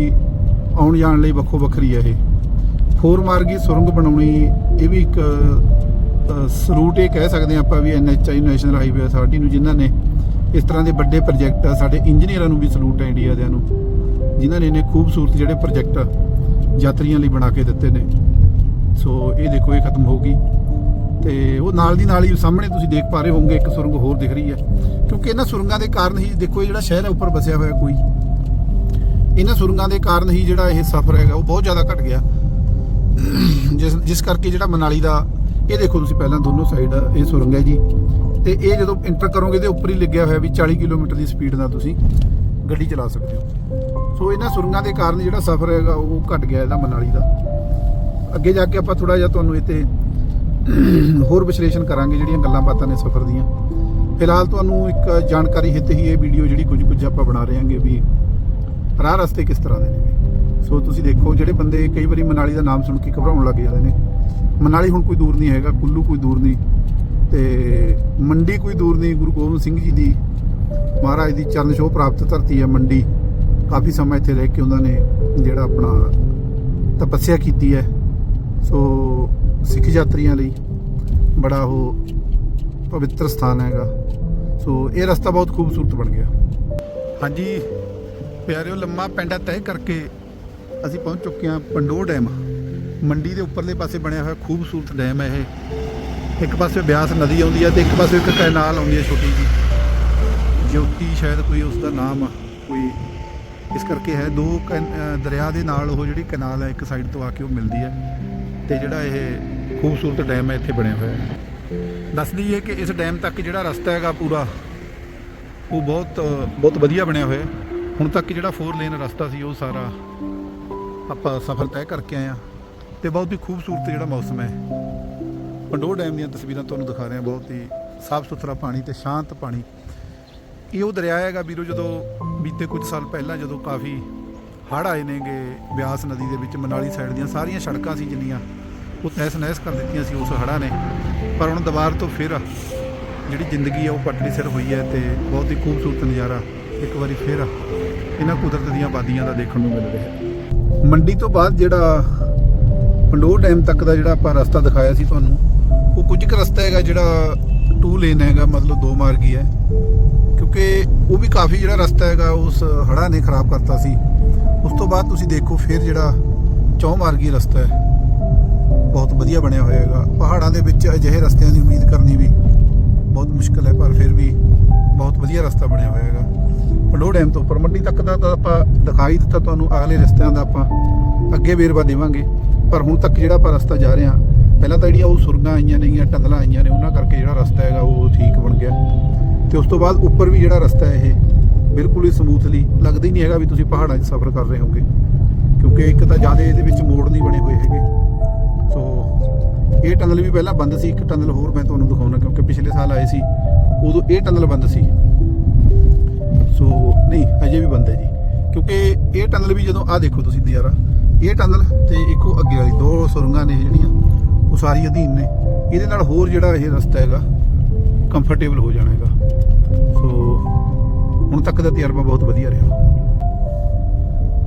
ਆਉਣ ਜਾਣ ਲਈ ਵੱਖੋ ਵੱਖਰੀ ਹੈ ਇਹ। ਹੋਰ ਮਾਰਗੀ ਸੁਰੰਗ ਬਣਾਉਣੀ, ਇਹ ਵੀ ਇੱਕ ਸਰੂਟ ਇਹ ਕਹਿ ਸਕਦੇ ਹਾਂ ਆਪਾਂ ਵੀ ਐਨਐਚਆਈ ਨੈਸ਼ਨਲ ਹਾਈਵੇ ਅਥਾਰਟੀ ਨੂੰ, ਜਿਨ੍ਹਾਂ ਨੇ ਇਸ ਤਰ੍ਹਾਂ ਦੇ ਵੱਡੇ ਪ੍ਰੋਜੈਕਟ ਸਾਡੇ ਇੰਜੀਨੀਅਰਾਂ ਨੂੰ ਵੀ ਸਲੂਟ ਹੈ ਇੰਡੀਆ ਦਿਆਂ ਨੂੰ, ਜਿਨ੍ਹਾਂ ਨੇ ਇਹਨੇ ਖੂਬਸੂਰਤ ਜਿਹੜੇ ਪ੍ਰੋਜੈਕਟ ਯਾਤਰੀਆਂ ਲਈ ਬਣਾ ਕੇ ਦਿੱਤੇ ਨੇ। ਸੋ ਇਹ ਦੇਖੋ, ਇਹ ਖਤਮ ਹੋ ਗਈ। ਤੇ ਉਹ ਨਾਲ ਦੀ ਨਾਲ ਹੀ ਸਾਹਮਣੇ ਤੁਸੀਂ ਦੇਖ ਪਾ ਰਹੇ ਹੋਵੋਗੇ, ਇੱਕ ਸੁਰੰਗ ਹੋਰ ਦਿਖ ਰਹੀ ਹੈ। ਕਿਉਂਕਿ ਇਹਨਾਂ ਸੁਰੰਗਾਂ ਦੇ ਕਾਰਨ ਹੀ ਦੇਖੋ ਜਿਹੜਾ ਸ਼ਹਿਰ ਹੈ, ਉੱਪਰ ਬਸਿਆ ਹੋਇਆ ਕੋਈ। ਇਹਨਾਂ ਸੁਰੰਗਾਂ ਦੇ ਕਾਰਨ ਹੀ ਜਿਹੜਾ ਇਹ ਸਫ਼ਰ ਹੈਗਾ, ਉਹ ਬਹੁਤ ਜ਼ਿਆਦਾ ਘਟ ਗਿਆ। ਜਿਸ ਜਿਸ ਕਰਕੇ ਜਿਹੜਾ ਮਨਾਲੀ ਦਾ, ਇਹ ਦੇਖੋ ਤੁਸੀਂ ਪਹਿਲਾਂ ਦੋਨੋਂ ਸਾਈਡ ਇਹ ਸੁਰੰਗ ਹੈ ਜੀ। ਤੇ ਇਹ ਜਦੋਂ ਇੰਟਰ ਕਰੋਗੇ ਤੇ ਉੱਪਰ ਹੀ ਲੱਗਿਆ ਹੋਇਆ ਵੀ 40 ਕਿਲੋਮੀਟਰ ਦੀ ਸਪੀਡ ਨਾਲ ਤੁਸੀਂ ਗੱਡੀ ਚਲਾ ਸਕਦੇ ਹੋ। ਸੋ ਇਹਨਾਂ ਸੁਰੰਗਾਂ ਦੇ ਕਾਰਨ ਜਿਹੜਾ ਸਫ਼ਰ ਹੈਗਾ, ਉਹ ਘਟ ਗਿਆ ਇਹਦਾ ਮਨਾਲੀ ਦਾ। ਅੱਗੇ ਜਾ ਕੇ ਆਪਾਂ ਥੋੜਾ ਜਿਹਾ ਤੁਹਾਨੂੰ ਇਹ ਤੇ ਹੋਰ ਵਿਸ਼ਲੇਸ਼ਣ ਕਰਾਂਗੇ ਜਿਹੜੀਆਂ ਗੱਲਾਂ ਬਾਤਾਂ ਨੇ ਸਫ਼ਰ ਦੀਆਂ। ਫਿਲਹਾਲ ਤੁਹਾਨੂੰ ਇੱਕ ਜਾਣਕਾਰੀ ਹਿੱਤ ਹੀ ਇਹ ਵੀਡੀਓ ਜਿਹੜੀ ਕੁਝ ਕੁਝ ਆਪਾਂ ਬਣਾ ਰਹੇ ਹਾਂਗੇ ਵੀ ਰਾਹ ਰਸਤੇ ਕਿਸ ਤਰ੍ਹਾਂ ਦੇ ਨੇ। ਸੋ ਤੁਸੀਂ ਦੇਖੋ, ਜਿਹੜੇ ਬੰਦੇ ਕਈ ਵਾਰੀ ਮਨਾਲੀ ਦਾ ਨਾਮ ਸੁਣ ਕੇ ਘਬਰਾਉਣ ਲੱਗ ਜਾਂਦੇ ਨੇ। ਮਨਾਲੀ ਹੁਣ ਕੋਈ ਦੂਰ ਨਹੀਂ ਹੈਗਾ, ਕੁੱਲੂ ਕੋਈ ਦੂਰ ਨਹੀਂ, ਤੇ ਮੰਡੀ ਕੋਈ ਦੂਰ ਨਹੀਂ, ਗੁਰੂ ਗੋਬਿੰਦ ਸਿੰਘ ਜੀ ਦੀ ਮਹਾਰਾਜ ਦੀ ਚਰਨ ਛੋਹ ਪ੍ਰਾਪਤ ਧਰਤੀ ਹੈ ਮੰਡੀ। ਕਾਫੀ ਸਮਾਂ ਇੱਥੇ ਰਹਿ ਕੇ ਉਹਨਾਂ ਨੇ ਜਿਹੜਾ ਆਪਣਾ ਤਪੱਸਿਆ ਕੀਤੀ ਹੈ। ਸੋ ਸਿੱਖ ਯਾਤਰੀਆਂ ਲਈ ਬੜਾ ਉਹ ਪਵਿੱਤਰ ਸਥਾਨ ਹੈਗਾ। ਸੋ ਇਹ ਰਸਤਾ ਬਹੁਤ ਖੂਬਸੂਰਤ ਬਣ ਗਿਆ। ਹਾਂਜੀ, ਪਿਆਰਿਓ, ਲੰਮਾ ਪੈਂਡਾ ਤੈਅ ਕਰਕੇ ਅਸੀਂ ਪਹੁੰਚ ਚੁੱਕੇ ਹਾਂ ਪੰਡੋਰ ਡੈਮ। ਮੰਡੀ ਦੇ ਉੱਪਰਲੇ ਪਾਸੇ ਬਣਿਆ ਹੋਇਆ ਖੂਬਸੂਰਤ ਡੈਮ ਹੈ ਇਹ। ਇੱਕ ਪਾਸੇ ਬਿਆਸ ਨਦੀ ਆਉਂਦੀ ਹੈ ਤੇ ਇੱਕ ਪਾਸੇ ਇੱਕ ਕੈਨਾਲ ਆਉਂਦੀ ਹੈ ਛੋਟੀ ਜੀ ਜੋਤੀ ਸ਼ਾਇਦ ਕੋਈ ਉਸ ਦਾ ਨਾਮ ਕੋਈ ਇਸ ਕਰਕੇ ਹੈ। ਦੋ ਕੈਨ- ਦਰਿਆ ਦੇ ਨਾਲ ਉਹ ਜਿਹੜੀ ਕੈਨਾਲ ਹੈ, ਇੱਕ ਸਾਈਡ ਤੋਂ ਆ ਕੇ ਉਹ ਮਿਲਦੀ ਹੈ ਤੇ ਜਿਹੜਾ ਇਹ ਖੂਬਸੂਰਤ ਡੈਮ ਹੈ, ਇੱਥੇ ਬਣਿਆ ਹੋਇਆ ਹੈ। ਦੱਸ ਦਈਏ ਕਿ ਇਸ ਡੈਮ ਤੱਕ ਜਿਹੜਾ ਰਸਤਾ ਹੈਗਾ ਪੂਰਾ, ਉਹ ਬਹੁਤ ਬਹੁਤ ਵਧੀਆ ਬਣਿਆ ਹੋਇਆ ਹੁਣ ਤੱਕ ਜਿਹੜਾ 4 ਲੇਨ ਰਸਤਾ ਸੀ, ਉਹ ਸਾਰਾ ਆਪਾਂ ਸਫ਼ਰ ਤੈਅ ਕਰਕੇ ਆਏ ਆ ਤੇ ਬਹੁਤ ਹੀ ਖੂਬਸੂਰਤ ਜਿਹੜਾ ਮੌਸਮ ਹੈ। ਪੰਡੋਰ ਡੈਮ ਦੀਆਂ ਤਸਵੀਰਾਂ ਤੁਹਾਨੂੰ ਦਿਖਾ ਰਹੇ ਹਾਂ, ਬਹੁਤ ਹੀ ਸਾਫ਼ ਸੁਥਰਾ ਪਾਣੀ ਤੇ ਸ਼ਾਂਤ ਪਾਣੀ। ਇਹ ਉਹ ਦਰਿਆ ਹੈਗਾ ਵੀਰੋ ਜਦੋਂ ਬੀਤੇ ਕੁਝ ਸਾਲ ਪਹਿਲਾਂ ਜਦੋਂ ਕਾਫੀ ਹੜ੍ਹ ਆਏ ਨੇਗੇ ਬਿਆਸ ਨਦੀ ਦੇ ਵਿੱਚ, ਮਨਾਲੀ ਸਾਈਡ ਦੀਆਂ ਸਾਰੀਆਂ ਸੜਕਾਂ ਸੀ ਜਿੰਨੀਆਂ, ਉਹ ਤਹਿਸ ਨਹਿਸ ਕਰ ਦਿੱਤੀਆਂ ਸੀ ਉਸ ਹੜ੍ਹਾਂ ਨੇ। ਪਰ ਹੁਣ ਦੁਬਾਰ ਤੋਂ ਫਿਰ ਜਿਹੜੀ ਜ਼ਿੰਦਗੀ ਹੈ ਉਹ ਪਟੜੀ ਸਿਰ ਹੋਈ ਹੈ ਤੇ ਬਹੁਤ ਹੀ ਖੂਬਸੂਰਤ ਨਜ਼ਾਰਾ ਇੱਕ ਵਾਰੀ ਫਿਰ ਇਹਨਾਂ ਕੁਦਰਤ ਦੀਆਂ ਬਾਦੀਆਂ ਦਾ ਦੇਖਣ ਨੂੰ ਮਿਲ ਰਿਹਾ ਹੈ। ਮੰਡੀ ਤੋਂ ਬਾਅਦ ਜਿਹੜਾ ਪੰਡੋਰ ਡੈਮ ਤੱਕ ਦਾ ਜਿਹੜਾ ਆਪਾਂ ਰਸਤਾ ਦਿਖਾਇਆ ਸੀ ਤੁਹਾਨੂੰ, ਉਹ ਕੁਝ ਕੁ ਰਸਤਾ ਹੈਗਾ ਜਿਹੜਾ ਟੂ ਲੇਨ ਹੈਗਾ, ਮਤਲਬ ਦੋ ਮਾਰਗੀ ਹੈ। ਕਿਉਂਕਿ ਉਹ ਵੀ ਕਾਫੀ ਜਿਹੜਾ ਰਸਤਾ ਹੈਗਾ, ਉਸ ਹੜਾ ਨੇ ਖਰਾਬ ਕਰਤਾ ਸੀ। ਉਸ ਤੋਂ ਬਾਅਦ ਤੁਸੀਂ ਦੇਖੋ, ਫਿਰ ਜਿਹੜਾ ਚੌ ਮਾਰਗੀ ਰਸਤਾ ਹੈ, ਬਹੁਤ ਵਧੀਆ ਬਣਿਆ ਹੋਇਆ ਹੈਗਾ। ਪਹਾੜਾਂ ਦੇ ਵਿੱਚ ਅਜਿਹੇ ਰਸਤਿਆਂ ਦੀ ਉਮੀਦ ਕਰਨੀ ਵੀ ਬਹੁਤ ਮੁਸ਼ਕਲ ਹੈ, ਪਰ ਫਿਰ ਵੀ ਬਹੁਤ ਵਧੀਆ ਰਸਤਾ ਬਣਿਆ ਹੋਇਆ ਹੈਗਾ। ਪੰਡੋਰ ਡੈਮ ਤੋਂ ਉੱਪਰ। ਮੰਡੀ ਤੱਕ ਦਾ ਤਾਂ ਆਪਾਂ ਦਿਖਾਈ ਦਿੱਤਾ ਤੁਹਾਨੂੰ, ਅਗਲੇ ਰਸਤਿਆਂ ਦਾ ਆਪਾਂ ਅੱਗੇ ਵੇਰਵਾ ਦੇਵਾਂਗੇ। ਪਰ ਹੁਣ ਤੱਕ ਜਿਹੜਾ ਆਪਾਂ ਰਸਤਾ ਜਾ ਰਹੇ ਹਾਂ, ਪਹਿਲਾਂ ਤਾਂ ਜਿਹੜੀਆਂ ਉਹ ਸੁਰਗਾਂ ਆਈਆਂ ਨੇਗੀਆਂ ਟੰਦਲਾਂ ਆਈਆਂ ਨੇ, ਉਹਨਾਂ ਕਰਕੇ ਜਿਹੜਾ ਰਸਤਾ ਹੈਗਾ ਉਹ ਠੀਕ ਬਣ ਗਿਆ। ਤੇ ਉਸ ਤੋਂ ਬਾਅਦ ਉੱਪਰ ਵੀ ਜਿਹੜਾ ਰਸਤਾ ਹੈ ਇਹ, ਬਿਲਕੁਲ ਹੀ ਸਮੂਥਲੀ, ਲੱਗਦਾ ਹੀ ਨਹੀਂ ਹੈਗਾ ਵੀ ਤੁਸੀਂ ਪਹਾੜਾਂ 'ਚ ਸਫ਼ਰ ਕਰ ਰਹੇ ਹੋਗੇ। ਕਿਉਂਕਿ ਇੱਕ ਤਾਂ ਜ਼ਿਆਦਾ ਇਹਦੇ ਵਿੱਚ ਮੋੜ ਨਹੀਂ ਬਣੇ ਹੋਏ ਹੈਗੇ। ਸੋ, ਇਹ ਟਨਲ ਵੀ ਪਹਿਲਾਂ ਬੰਦ ਸੀ, ਇੱਕ ਟਨਲ ਹੋਰ ਮੈਂ ਤੁਹਾਨੂੰ ਦਿਖਾਉਣਾ, ਕਿਉਂਕਿ ਪਿਛਲੇ ਸਾਲ ਆਏ ਸੀ, ਉਦੋਂ ਇਹ ਟਨਲ ਬੰਦ ਸੀ। ਨਹੀਂ ਅਜੇ ਵੀ ਬੰਦ ਹੈ ਜੀ। ਕਿਉਂਕਿ ਇਹ ਟਨਲ ਵੀ ਜਦੋਂ ਆ ਦੇਖੋ ਤੁਸੀਂ ਨਜ਼ਾਰਾ, ਇਹ ਟਨਲ ਤੇ ਇੱਕੋ ਅੱਗੇ ਵਾਲੀ, ਦੋ ਸੁਰੰਗਾਂ ਨੇ ਜਿਹੜੀਆਂ, ਉਹ ਸਾਰੀ ਅਧੀਨ ਨੇ। ਇਹਦੇ ਨਾਲ ਹੋਰ ਜਿਹੜਾ ਇਹ ਰਸਤਾ ਹੈਗਾ ਕੰਫਰਟੇਬਲ ਹੋ ਜਾਣਾ ਹੈਗਾ। ਸੋ, ਹੁਣ ਤੱਕ ਦਾ ਤਜਰਬਾ ਬਹੁਤ ਵਧੀਆ ਰਿਹਾ।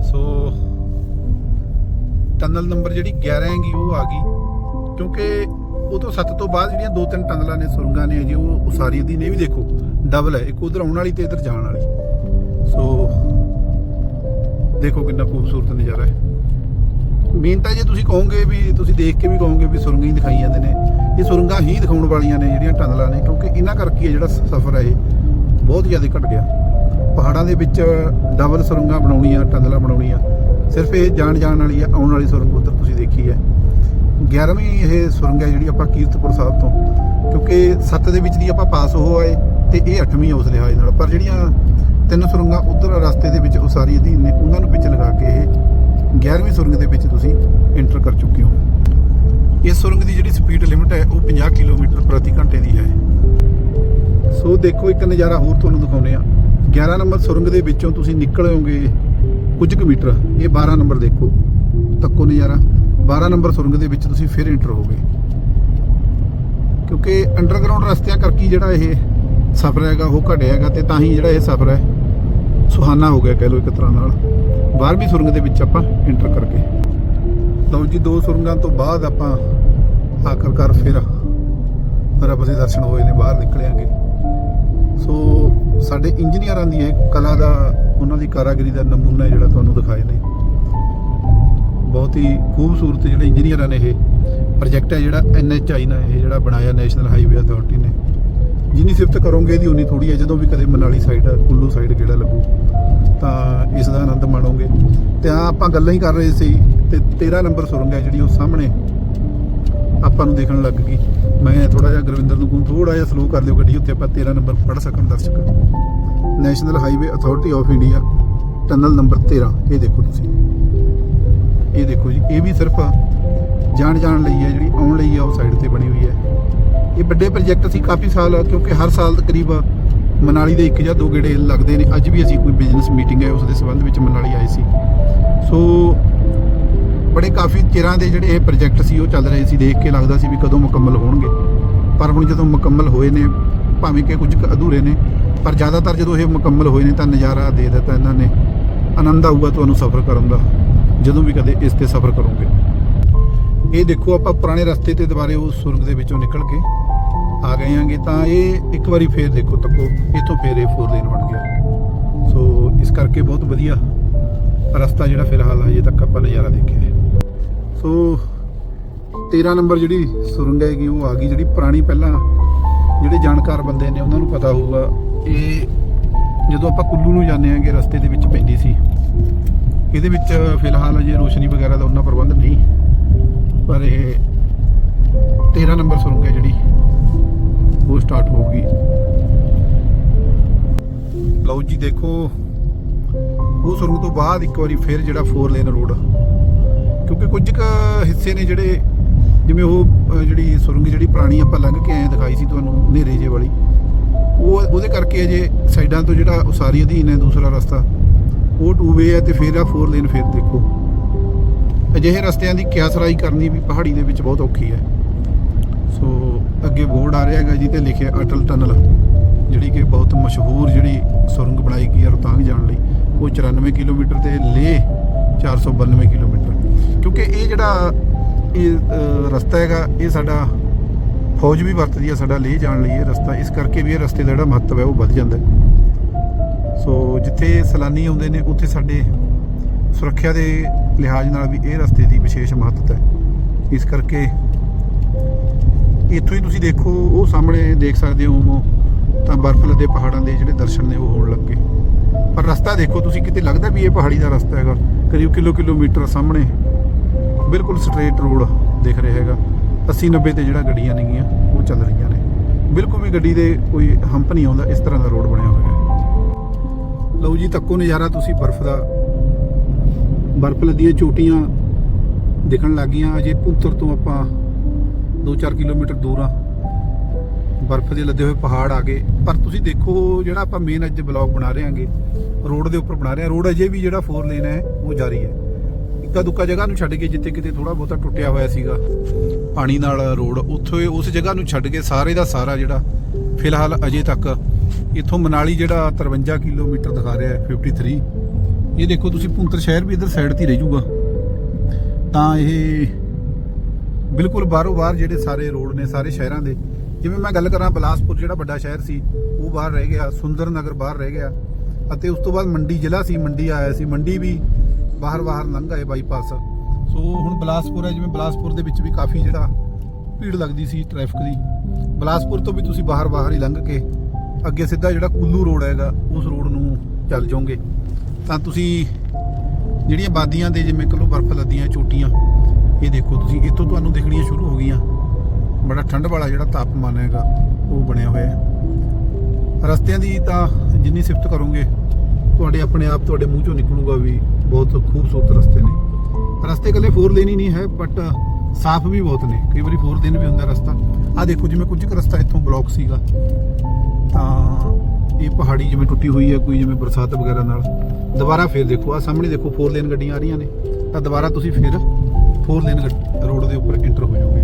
ਸੋ, ਟਨਲ ਨੰਬਰ ਜਿਹੜੀ 11 ਹੈਗੀ, ਉਹ ਆ ਗਈ। ਕਿਉਂਕਿ ਉਹ ਤੋਂ 7 ਤੋਂ ਬਾਅਦ ਜਿਹੜੀਆਂ ਦੋ ਤਿੰਨ ਟਨਲਾਂ ਨੇ, ਸੁਰੰਗਾਂ ਨੇ ਜੀ ਉਹ ਉਸਾਰੀ ਦੀ ਨੇ। ਵੀ ਦੇਖੋ ਡਬਲ ਹੈ। ਇੱਕ ਉਧਰ ਆਉਣ ਵਾਲੀ ਤੇ ਇੱਧਰ ਜਾਣ ਵਾਲੀ। ਸੋ ਦੇਖੋ ਕਿੰਨਾ ਖੂਬਸੂਰਤ ਨਜ਼ਾਰਾ ਹੈ। ਮੇਨ ਤਾਂ ਜੇ ਤੁਸੀਂ ਕਹੋਗੇ ਵੀ, ਤੁਸੀਂ ਦੇਖ ਕੇ ਵੀ ਕਹੋਗੇ ਵੀ ਸੁਰੰਗਾਂ ਹੀ ਦਿਖਾਈ ਜਾਂਦੇ ਨੇ, ਇਹ ਸੁਰੰਗਾਂ ਹੀ ਦਿਖਾਉਣ ਵਾਲੀਆਂ ਨੇ ਜਿਹੜੀਆਂ ਟਨਲਾਂ ਨੇ, ਕਿਉਂਕਿ ਇਹਨਾਂ ਕਰਕੇ ਜਿਹੜਾ ਸਫ਼ਰ ਹੈ ਇਹ ਬਹੁਤ ਜ਼ਿਆਦਾ ਘਟ ਗਿਆ। ਪਹਾੜਾਂ ਦੇ ਵਿੱਚ ਡਬਲ ਸੁਰੰਗਾਂ ਬਣਾਉਣੀਆਂ, ਟਨਲਾਂ ਬਣਾਉਣੀਆਂ, ਸਿਰਫ ਇਹ ਜਾਣ ਜਾਣ ਵਾਲੀ ਆ ਆਉਣ ਵਾਲੀ ਸੁਰੰਗ ਉੱਧਰ ਤੁਸੀਂ ਦੇਖੀ ਹੈ। 11ਵੀਂ ਇਹ ਸੁਰੰਗ ਹੈ ਜਿਹੜੀ ਆਪਾਂ ਕੀਰਤਪੁਰ ਸਾਹਿਬ ਤੋਂ, ਕਿਉਂਕਿ 7 ਦੇ ਵਿੱਚ ਦੀ ਆਪਾਂ ਪਾਸ ਹੋ ਆਏ ਤੇ ਇਹ 8ਵੀਂ ਹੈ ਉਸ ਲਿਹਾਜ਼ ਨਾਲ, ਪਰ ਜਿਹੜੀਆਂ ਤਿੰਨ ਸੁਰੰਗਾਂ ਉਧਰ ਰਸਤੇ ਦੇ ਵਿੱਚ ਉਸਾਰੀ ਅਧੀਨ ਨੇ, ਉਹਨਾਂ ਨੂੰ ਵਿੱਚ ਲਗਾ ਕੇ ਇਹ 11ਵੀਂ ਸੁਰੰਗ ਦੇ ਵਿੱਚ ਤੁਸੀਂ ਐਂਟਰ ਕਰ ਚੁੱਕੇ ਹੋ। ਇਸ ਸੁਰੰਗ ਦੀ ਜਿਹੜੀ ਸਪੀਡ ਲਿਮਟ ਹੈ, ਉਹ 50 ਕਿਲੋਮੀਟਰ ਪ੍ਰਤੀ ਘੰਟੇ ਦੀ ਹੈ। ਸੋ ਦੇਖੋ, ਇੱਕ ਨਜ਼ਾਰਾ ਹੋਰ ਤੁਹਾਨੂੰ ਦਿਖਾਉਨੇ ਆ 11 ਨੰਬਰ ਸੁਰੰਗ ਦੇ ਵਿੱਚੋਂ ਤੁਸੀਂ ਨਿਕਲੋਗੇ ਕੁਝ ਕੁ ਮੀਟਰ। ਇਹ 12 ਨੰਬਰ ਦੇਖੋ, ਤੱਕੋ ਨਜ਼ਾਰਾ। 12 ਨੰਬਰ ਸੁਰੰਗ ਦੇ ਵਿੱਚ ਤੁਸੀਂ ਫਿਰ ਐਂਟਰ ਹੋਗੇ। ਕਿਉਂਕਿ ਅੰਡਰਗਰਾਉਂਡ ਰਸਤਿਆਂ ਕਰਕੇ ਜਿਹੜਾ ਇਹ ਸਫ਼ਰ ਹੈਗਾ, ਉਹ ਘਟਿਆ ਹੈਗਾ ਤੇ ਤਾਂ ਹੀ ਜਿਹੜਾ ਇਹ ਸਫ਼ਰ ਹੈ ਸੁਹਾਨਾ ਹੋ ਗਿਆ ਕਹਿ ਲਓ ਇੱਕ ਤਰ੍ਹਾਂ ਨਾਲ। 12ਵੀਂ ਸੁਰੰਗ ਦੇ ਵਿੱਚ ਆਪਾਂ ਐਂਟਰ ਕਰ ਗਏ। ਲਓ ਜੀ ਦੋ ਸੁਰੰਗਾਂ ਤੋਂ ਬਾਅਦ ਆਪਾਂ ਆਖਰਕਾਰ ਫਿਰ ਰੱਬ ਦੇ ਦਰਸ਼ਨ ਹੋਏ ਨੇ, ਬਾਹਰ ਨਿਕਲਿਆਂਗੇ ਸੋ ਸਾਡੇ ਇੰਜੀਨੀਅਰਾਂ ਦੀ ਇਹ ਕਲਾ ਦਾ, ਉਹਨਾਂ ਦੀ ਕਾਰਾਗਰੀ ਦਾ ਨਮੂਨਾ ਜਿਹੜਾ ਤੁਹਾਨੂੰ ਦਿਖਾਏ ਨੇ। ਬਹੁਤ ਹੀ ਖੂਬਸੂਰਤ ਜਿਹੜੇ ਇੰਜੀਨੀਅਰਾਂ ਨੇ ਇਹ ਪ੍ਰੋਜੈਕਟ ਹੈ ਜਿਹੜਾ ਐਨਐਚਆਈ ਨਾਲ ਇਹ ਜਿਹੜਾ ਬਣਾਇਆ ਨੈਸ਼ਨਲ ਹਾਈਵੇ ਅਥਾਰਟੀ ਨੇ। ਜਿੰਨੀ ਸਿਫਤ ਕਰੋਗੇ ਇਹਦੀ ਉਨੀ ਥੋੜੀ ਹੈ, ਜਦੋਂ ਵੀ ਕਦੇ ਮਨਾਲੀ ਸਾਈਡ ਕੁੱਲੂ ਸਾਈਡ ਕਿਹੜਾ ਲੱਗੂ। ਤਾਂ ਇਸ ਦਾ ਆਨੰਦ ਮਾਣੋਗੇ। ਤੇ ਆ ਆਪਾਂ ਗੱਲਾਂ ਹੀ ਕਰ ਰਹੇ ਸੀ ਤੇ 13 ਨੰਬਰ ਸੁਰੰਗ ਹੈ ਜਿਹੜੀ ਉਹ ਸਾਹਮਣੇ ਆਪਾਂ ਨੂੰ ਦੇਖਣ ਲੱਗ ਗਈ। ਮੈਂ ਥੋੜਾ ਜਿਹਾ ਗੁਰਵਿੰਦਰ ਨੂੰ ਕਹੂੰ ਥੋੜਾ ਜਿਹਾ ਸਲੋ ਕਰ ਲਿਓ ਗੱਡੀ ਉੱਤੇ, ਆਪਾਂ 13 ਨੰਬਰ ਪੜ ਸਕਣ ਦਰਸ਼ਕ। National highway authority of India tunnel number 13 ਇਹ ਦੇਖੋ ਤੁਸੀਂ। ਇਹ ਦੇਖੋ ਜੀ, ਇਹ ਵੀ ਸਿਰਫ ਜਾਣ ਜਾਣ ਲਈ ਹੈ, ਜਿਹੜੀ ਆਉਣ ਲਈ ਹੈ, ਉਹ ਸਾਈਡ ਤੇ ਬਣੀ ਹੋਈ ਹੈ। ਇਹ ਵੱਡੇ ਪ੍ਰੋਜੈਕਟ ਸੀ ਕਾਫੀ ਸਾਲ, ਕਿਉਂਕਿ ਹਰ ਸਾਲ ਤਕਰੀਬ ਮਨਾਲੀ ਦੇ ਇੱਕ ਜਾਂ ਦੋ ਗੇੜੇ ਲੱਗਦੇ ਨੇ। ਅੱਜ ਵੀ ਅਸੀਂ ਕੋਈ ਬਿਜ਼ਨਸ ਮੀਟਿੰਗ ਹੈ, ਉਸ ਦੇ ਸੰਬੰਧ ਵਿੱਚ ਮਨਾਲੀ ਆਏ ਸੀ। ਸੋ ਬੜੇ ਕਾਫੀ ਚਿਰਾਂ ਦੇ ਜਿਹੜੇ ਇਹ ਪ੍ਰੋਜੈਕਟ ਸੀ, ਉਹ ਚੱਲ ਰਹੇ ਸੀ, ਦੇਖ ਕੇ ਲੱਗਦਾ ਸੀ ਵੀ ਕਦੋਂ ਮੁਕੰਮਲ ਹੋਣਗੇ। ਪਰ ਹੁਣ ਜਦੋਂ ਮੁਕੰਮਲ ਹੋਏ ਨੇ, ਭਾਵੇਂ ਕਿ ਕੁਝ ਅਧੂਰੇ ਨੇ, ਪਰ ਜ਼ਿਆਦਾਤਰ ਜਦੋਂ ਇਹ ਮੁਕੰਮਲ ਹੋਏ ਨੇ, ਤਾਂ ਨਜ਼ਾਰਾ ਦੇ ਦਿੱਤਾ ਇਹਨਾਂ ਨੇ। ਆਨੰਦ ਆਊਗਾ ਤੁਹਾਨੂੰ ਸਫ਼ਰ ਕਰਨ ਦਾ, ਜਦੋਂ ਵੀ ਕਦੇ ਇਸ ਤੇ ਸਫ਼ਰ ਕਰੋਗੇ। ਇਹ ਦੇਖੋ ਆਪਾਂ ਪੁਰਾਣੇ ਰਸਤੇ ਤੇ ਦੁਬਾਰੇ ਉਸ ਸੁਰਗ ਦੇ ਵਿੱਚੋਂ ਨਿਕਲ ਕੇ ਆ ਗਏ ਆਂਗੇ ਤਾਂ ਇਹ ਇੱਕ ਵਾਰੀ ਫੇਰ ਦੇਖੋ ਤੱਕੋ, ਇੱਥੋਂ ਫੇਰ ਇਹ ਫੋਰ ਲੇਨ ਬਣ ਗਿਆ। ਸੋ ਇਸ ਕਰਕੇ ਬਹੁਤ ਵਧੀਆ ਰਸਤਾ ਜਿਹੜਾ ਫਿਲਹਾਲ ਹਜੇ ਤੱਕ ਆਪਾਂ ਨਜ਼ਾਰਾ ਦੇਖਿਆ ਸੋ 13 ਨੰਬਰ ਜਿਹੜੀ ਸੁਰੰਗ ਹੈਗੀ, ਉਹ ਆ ਗਈ ਜਿਹੜੀ ਪੁਰਾਣੀ ਪਹਿਲਾਂ ਜਿਹੜੇ ਜਾਣਕਾਰ ਬੰਦੇ ਨੇ, ਉਹਨਾਂ ਨੂੰ ਪਤਾ ਹੋਊਗਾ। ਇਹ ਜਦੋਂ ਆਪਾਂ ਕੁੱਲੂ ਨੂੰ ਜਾਂਦੇ ਆਂਗੇ, ਰਸਤੇ ਦੇ ਵਿੱਚ ਪੈਂਦੀ ਸੀ। ਇਹਦੇ ਵਿੱਚ ਫਿਲਹਾਲ ਅਜੇ ਰੋਸ਼ਨੀ ਵਗੈਰਾ ਦਾ ਉਹਨਾਂ ਪ੍ਰਬੰਧ ਨਹੀਂ। ਪਰ ਇਹ 13 ਨੰਬਰ ਸੁਰੰਗ ਹੈ ਜਿਹੜੀ। ਉਹ ਸਟਾਰਟ ਹੋਊਗੀ। ਲਓ ਜੀ, ਦੇਖੋ। ਉਹ ਸੁਰੰਗ ਤੋਂ ਬਾਅਦ ਇੱਕ ਵਾਰੀ ਫਿਰ ਜਿਹੜਾ 4 ਲੇਨ ਰੋਡ ਕਿਉਂਕਿ ਕੁਝ ਕੁ ਹਿੱਸੇ ਨੇ ਜਿਹੜੇ, ਜਿਵੇਂ ਉਹ ਜਿਹੜੀ ਸੁਰੰਗ ਜਿਹੜੀ ਪੁਰਾਣੀ ਆਪਾਂ ਲੰਘ ਕੇ ਆਏ ਦਿਖਾਈ ਸੀ ਤੁਹਾਨੂੰ, ਹਨੇਰੇ ਜੇ ਵਾਲੀ। ਉਹ, ਉਹਦੇ ਕਰਕੇ ਅਜੇ ਸਾਈਡਾਂ ਤੋਂ ਜਿਹੜਾ ਉਸਾਰੀ ਅਧੀਨ ਹੈ ਦੂਸਰਾ ਰਸਤਾ, ਉਹ ਟੂ ਵੇ ਹੈ ਤੇ ਫਿਰ ਆ 4 ਲੇਨ ਫਿਰ ਦੇਖੋ। ਅਜਿਹੇ ਰਸਤਿਆਂ ਦੀ ਕਿਆਸਰਾਈ ਕਰਨੀ ਵੀ ਪਹਾੜੀ ਦੇ ਵਿੱਚ ਬਹੁਤ ਔਖੀ ਹੈ। ਸੋ ਅੱਗੇ ਬੋਰਡ ਆ ਰਿਹਾ ਹੈਗਾ ਜੀ ਤੇ ਲਿਖਿਆ ਅਟਲ ਟਨਲ, ਜਿਹੜੀ ਕਿ ਬਹੁਤ ਮਸ਼ਹੂਰ ਜਿਹੜੀ ਸੁਰੰਗ ਬਣਾਈ ਗਈ ਹੈ ਰੋਹਤਾਂਗ ਜਾਣ ਲਈ, ਉਹ 94 ਕਿਲੋਮੀਟਰ ਤੇ ਲੇ 492 ਕਿਲੋਮੀਟਰ। ਕਿਉਂਕਿ ਇਹ ਜਿਹੜਾ, ਇਹ ਰਸਤਾ ਹੈਗਾ, ਇਹ ਸਾਡਾ ਫੌਜ ਵੀ ਵਰਤਦੀ ਹੈ, ਸਾਡਾ ਲੇਹ ਜਾਣ ਲਈ ਇਹ ਰਸਤਾ, ਇਸ ਕਰਕੇ ਵੀ ਇਹ ਰਸਤੇ ਦਾ ਜਿਹੜਾ ਮਹੱਤਵ ਹੈ ਉਹ ਵੱਧ ਜਾਂਦਾ ਸੋ ਜਿੱਥੇ ਸੈਲਾਨੀ ਆਉਂਦੇ ਨੇ, ਉੱਥੇ ਸਾਡੇ ਸੁਰੱਖਿਆ ਦੇ ਲਿਹਾਜ਼ ਨਾਲ ਵੀ ਇਹ ਰਸਤੇ ਦੀ ਵਿਸ਼ੇਸ਼ ਮਹੱਤਤਾ ਹੈ। ਇਸ ਕਰਕੇ ਇੱਥੋਂ ਹੀ ਤੁਸੀਂ ਦੇਖੋ, ਉਹ ਸਾਹਮਣੇ ਦੇਖ ਸਕਦੇ ਹੋ, ਉਹ ਤਾਂ ਬਰਫ਼ ਲੱਦੇ ਪਹਾੜਾਂ ਦੇ ਜਿਹੜੇ ਦਰਸ਼ਨ ਨੇ, ਉਹ ਹੋਣ ਲੱਗੇ। ਪਰ ਰਸਤਾ ਦੇਖੋ, ਤੁਸੀਂ ਕਿਤੇ ਲੱਗਦਾ ਵੀ ਇਹ ਪਹਾੜੀ ਦਾ ਰਸਤਾ ਹੈਗਾ? ਕਰੀਬ ਕਿਲੋ ਕਿਲੋਮੀਟਰ ਸਾਹਮਣੇ। ਬਿਲਕੁਲ ਸਟ੍ਰੇਟ ਰੋਡ ਦਿਖ ਰਿਹਾ ਹੈਗਾ। 80 90 ਤੇ ਜਿਹੜਾ ਗੱਡੀਆਂ ਨੇਗੀਆਂ, ਉਹ ਚੱਲ ਰਹੀਆਂ ਨੇ। ਬਿਲਕੁਲ ਵੀ ਗੱਡੀ ਦੇ ਕੋਈ ਹੰਪ ਨਹੀਂ ਆਉਂਦਾ, ਇਸ ਤਰ੍ਹਾਂ ਦਾ ਰੋਡ ਬਣਿਆ ਹੋਇਆ ਹੈ। ਲਓ ਜੀ, ਤੱਕੋ ਨਜ਼ਾਰਾ ਤੁਸੀਂ ਬਰਫ਼ ਦਾ। ਬਰਫ਼ ਲੱਦੀਆਂ ਚੋਟੀਆਂ ਦਿਖਣ ਲੱਗੀਆਂ ਅਜੇ ਪੁੰਤਰ ਤੋਂ ਆਪਾਂ 2-4 ਕਿਲੋਮੀਟਰ ਦੂਰ ਆ। ਬਰਫ਼ ਦੇ ਲੱਦੇ ਹੋਏ ਪਹਾੜ ਆ ਗਏ। ਪਰ ਤੁਸੀਂ ਦੇਖੋ ਜਿਹੜਾ ਆਪਾਂ ਮੇਨ ਅੱਜ ਬਲੌਗ ਬਣਾ ਰਹੇ ਹਾਂਗੇ ਰੋਡ ਦੇ ਉੱਪਰ ਬਣਾ ਰਹੇ ਹਾਂ। ਰੋਡ ਅਜੇ ਵੀ ਜਿਹੜਾ 4 ਲੇਨ ਹੈ, ਉਹ ਜਾਰੀ ਹੈ। ਇੱਕਾ ਦੁੱਕਾ ਜਗ੍ਹਾ ਨੂੰ ਛੱਡ ਕੇ ਜਿੱਥੇ ਕਿਤੇ ਥੋੜਾ ਬਹੁਤਾ ਟੁੱਟਿਆ ਹੋਇਆ ਸੀਗਾ, ਪਾਣੀ ਨਾਲ ਰੋਡ ਉੱਥੇ ਉਸ ਜਗ੍ਹਾ ਨੂੰ ਛੱਡ ਕੇ ਸਾਰੇ ਦਾ ਸਾਰਾ ਜਿਹੜਾ ਫਿਲਹਾਲ ਅਜੇ ਤੱਕ ਇੱਥੋਂ ਮਨਾਲੀ ਜਿਹੜਾ 53 ਕਿਲੋਮੀਟਰ ਦਿਖਾ ਰਿਹਾ ਹੈ 53 ਇਹ ਦੇਖੋ ਤੁਸੀਂ ਪੁੰਤਰ ਸ਼ਹਿਰ ਵੀ ਇਧਰ ਸਾਈਡ ਤੇ ਰਹਿ ਜਾਊਗਾ। ਤਾਂ ਇਹ ਬਿਲਕੁਲ ਬਾਹਰੋਂ ਬਾਹਰ ਜਿਹੜੇ ਸਾਰੇ ਰੋਡ ਨੇ, ਸਾਰੇ ਸ਼ਹਿਰਾਂ ਦੇ, ਜਿਵੇਂ ਮੈਂ ਗੱਲ ਕਰਾਂ ਬਲਾਸਪੁਰ ਜਿਹੜਾ ਵੱਡਾ ਸ਼ਹਿਰ ਸੀ, ਉਹ ਬਾਹਰ ਰਹਿ ਗਿਆ, ਸੁੰਦਰ ਨਗਰ ਬਾਹਰ ਰਹਿ ਗਿਆ, ਅਤੇ ਉਸ ਤੋਂ ਬਾਅਦ ਮੰਡੀ ਜ਼ਿਲ੍ਹਾ ਸੀ, ਮੰਡੀ ਆਇਆ ਸੀ, ਮੰਡੀ ਵੀ ਬਾਹਰ ਬਾਹਰ ਲੰਘ ਗਏ ਬਾਈਪਾਸ ਸੋ ਹੁਣ ਬਲਾਸਪੁਰ ਹੈ, ਜਿਵੇਂ ਬਲਾਸਪੁਰ ਦੇ ਵਿੱਚ ਵੀ ਕਾਫੀ ਜਿਹੜਾ ਭੀੜ ਲੱਗਦੀ ਸੀ ਟ੍ਰੈਫਿਕ ਦੀ। ਬਲਾਸਪੁਰ ਤੋਂ ਵੀ ਤੁਸੀਂ ਬਾਹਰ ਬਾਹਰ ਹੀ ਲੰਘ ਕੇ ਅੱਗੇ ਸਿੱਧਾ ਜਿਹੜਾ ਕੁੱਲੂ ਰੋਡ ਹੈਗਾ, ਉਸ ਰੋਡ ਨੂੰ ਚੱਲ ਜਾਓਗੇ। ਤਾਂ ਤੁਸੀਂ ਜਿਹੜੀਆਂ ਬਾਦੀਆਂ ਦੇ ਜਿਵੇਂ ਕਲੋ ਬਰਫ਼ ਲੱਦੀਆਂ, ਚੋਟੀਆਂ ਇਹ ਦੇਖੋ ਤੁਸੀਂ, ਇੱਥੋਂ ਤੁਹਾਨੂੰ ਦਿਖਣੀਆਂ ਸ਼ੁਰੂ ਹੋ ਗਈਆਂ। ਬੜਾ ਠੰਡ ਵਾਲਾ ਜਿਹੜਾ ਤਾਪਮਾਨ ਹੈਗਾ, ਉਹ ਬਣਿਆ ਹੋਇਆ ਹੈ। ਰਸਤਿਆਂ ਦੀ ਤਾਂ ਜਿੰਨੀ ਸਿਫਤ ਕਰੋਗੇ, ਤੁਹਾਡੇ ਆਪਣੇ ਆਪ, ਤੁਹਾਡੇ ਮੂੰਹ ਚੋਂ ਨਿਕਲੂਗਾ ਵੀ ਬਹੁਤ ਖੂਬਸੂਰਤ ਰਸਤੇ ਨੇ। ਰਸਤੇ ਇਕੱਲੇ ਫੋਰ ਲੇਨ ਹੀ ਨਹੀਂ ਹੈ ਬਟ ਸਾਫ਼ ਵੀ ਬਹੁਤ ਨੇ। ਕਈ ਵਾਰੀ ਫੋਰ ਲੇਨ ਵੀ ਹੁੰਦਾ ਰਸਤਾ। ਆ ਦੇਖੋ, ਜਿਵੇਂ ਕੁਝ ਕੁ ਰਸਤਾ ਇੱਥੋਂ ਬਲੌਕ ਸੀਗਾ, ਤਾਂ ਇਹ ਪਹਾੜੀ ਜਿਵੇਂ ਟੁੱਟੀ ਹੋਈ ਹੈ, ਕੋਈ ਜਿਵੇਂ ਬਰਸਾਤ ਵਗੈਰਾ ਨਾਲ। ਦੁਬਾਰਾ ਫੇਰ ਦੇਖੋ ਆ ਸਾਹਮਣੇ ਦੇਖੋ ਫੋਰ ਲੇਨ ਗੱਡੀਆਂ ਆ ਰਹੀਆਂ ਨੇ। ਤਾਂ ਦੁਬਾਰਾ ਤੁਸੀਂ ਫਿਰ 4 ਲੇਨ ਰੋਡ ਦੇ ਉੱਪਰ ਐਂਟਰ ਹੋ ਜਾਓਗੇ।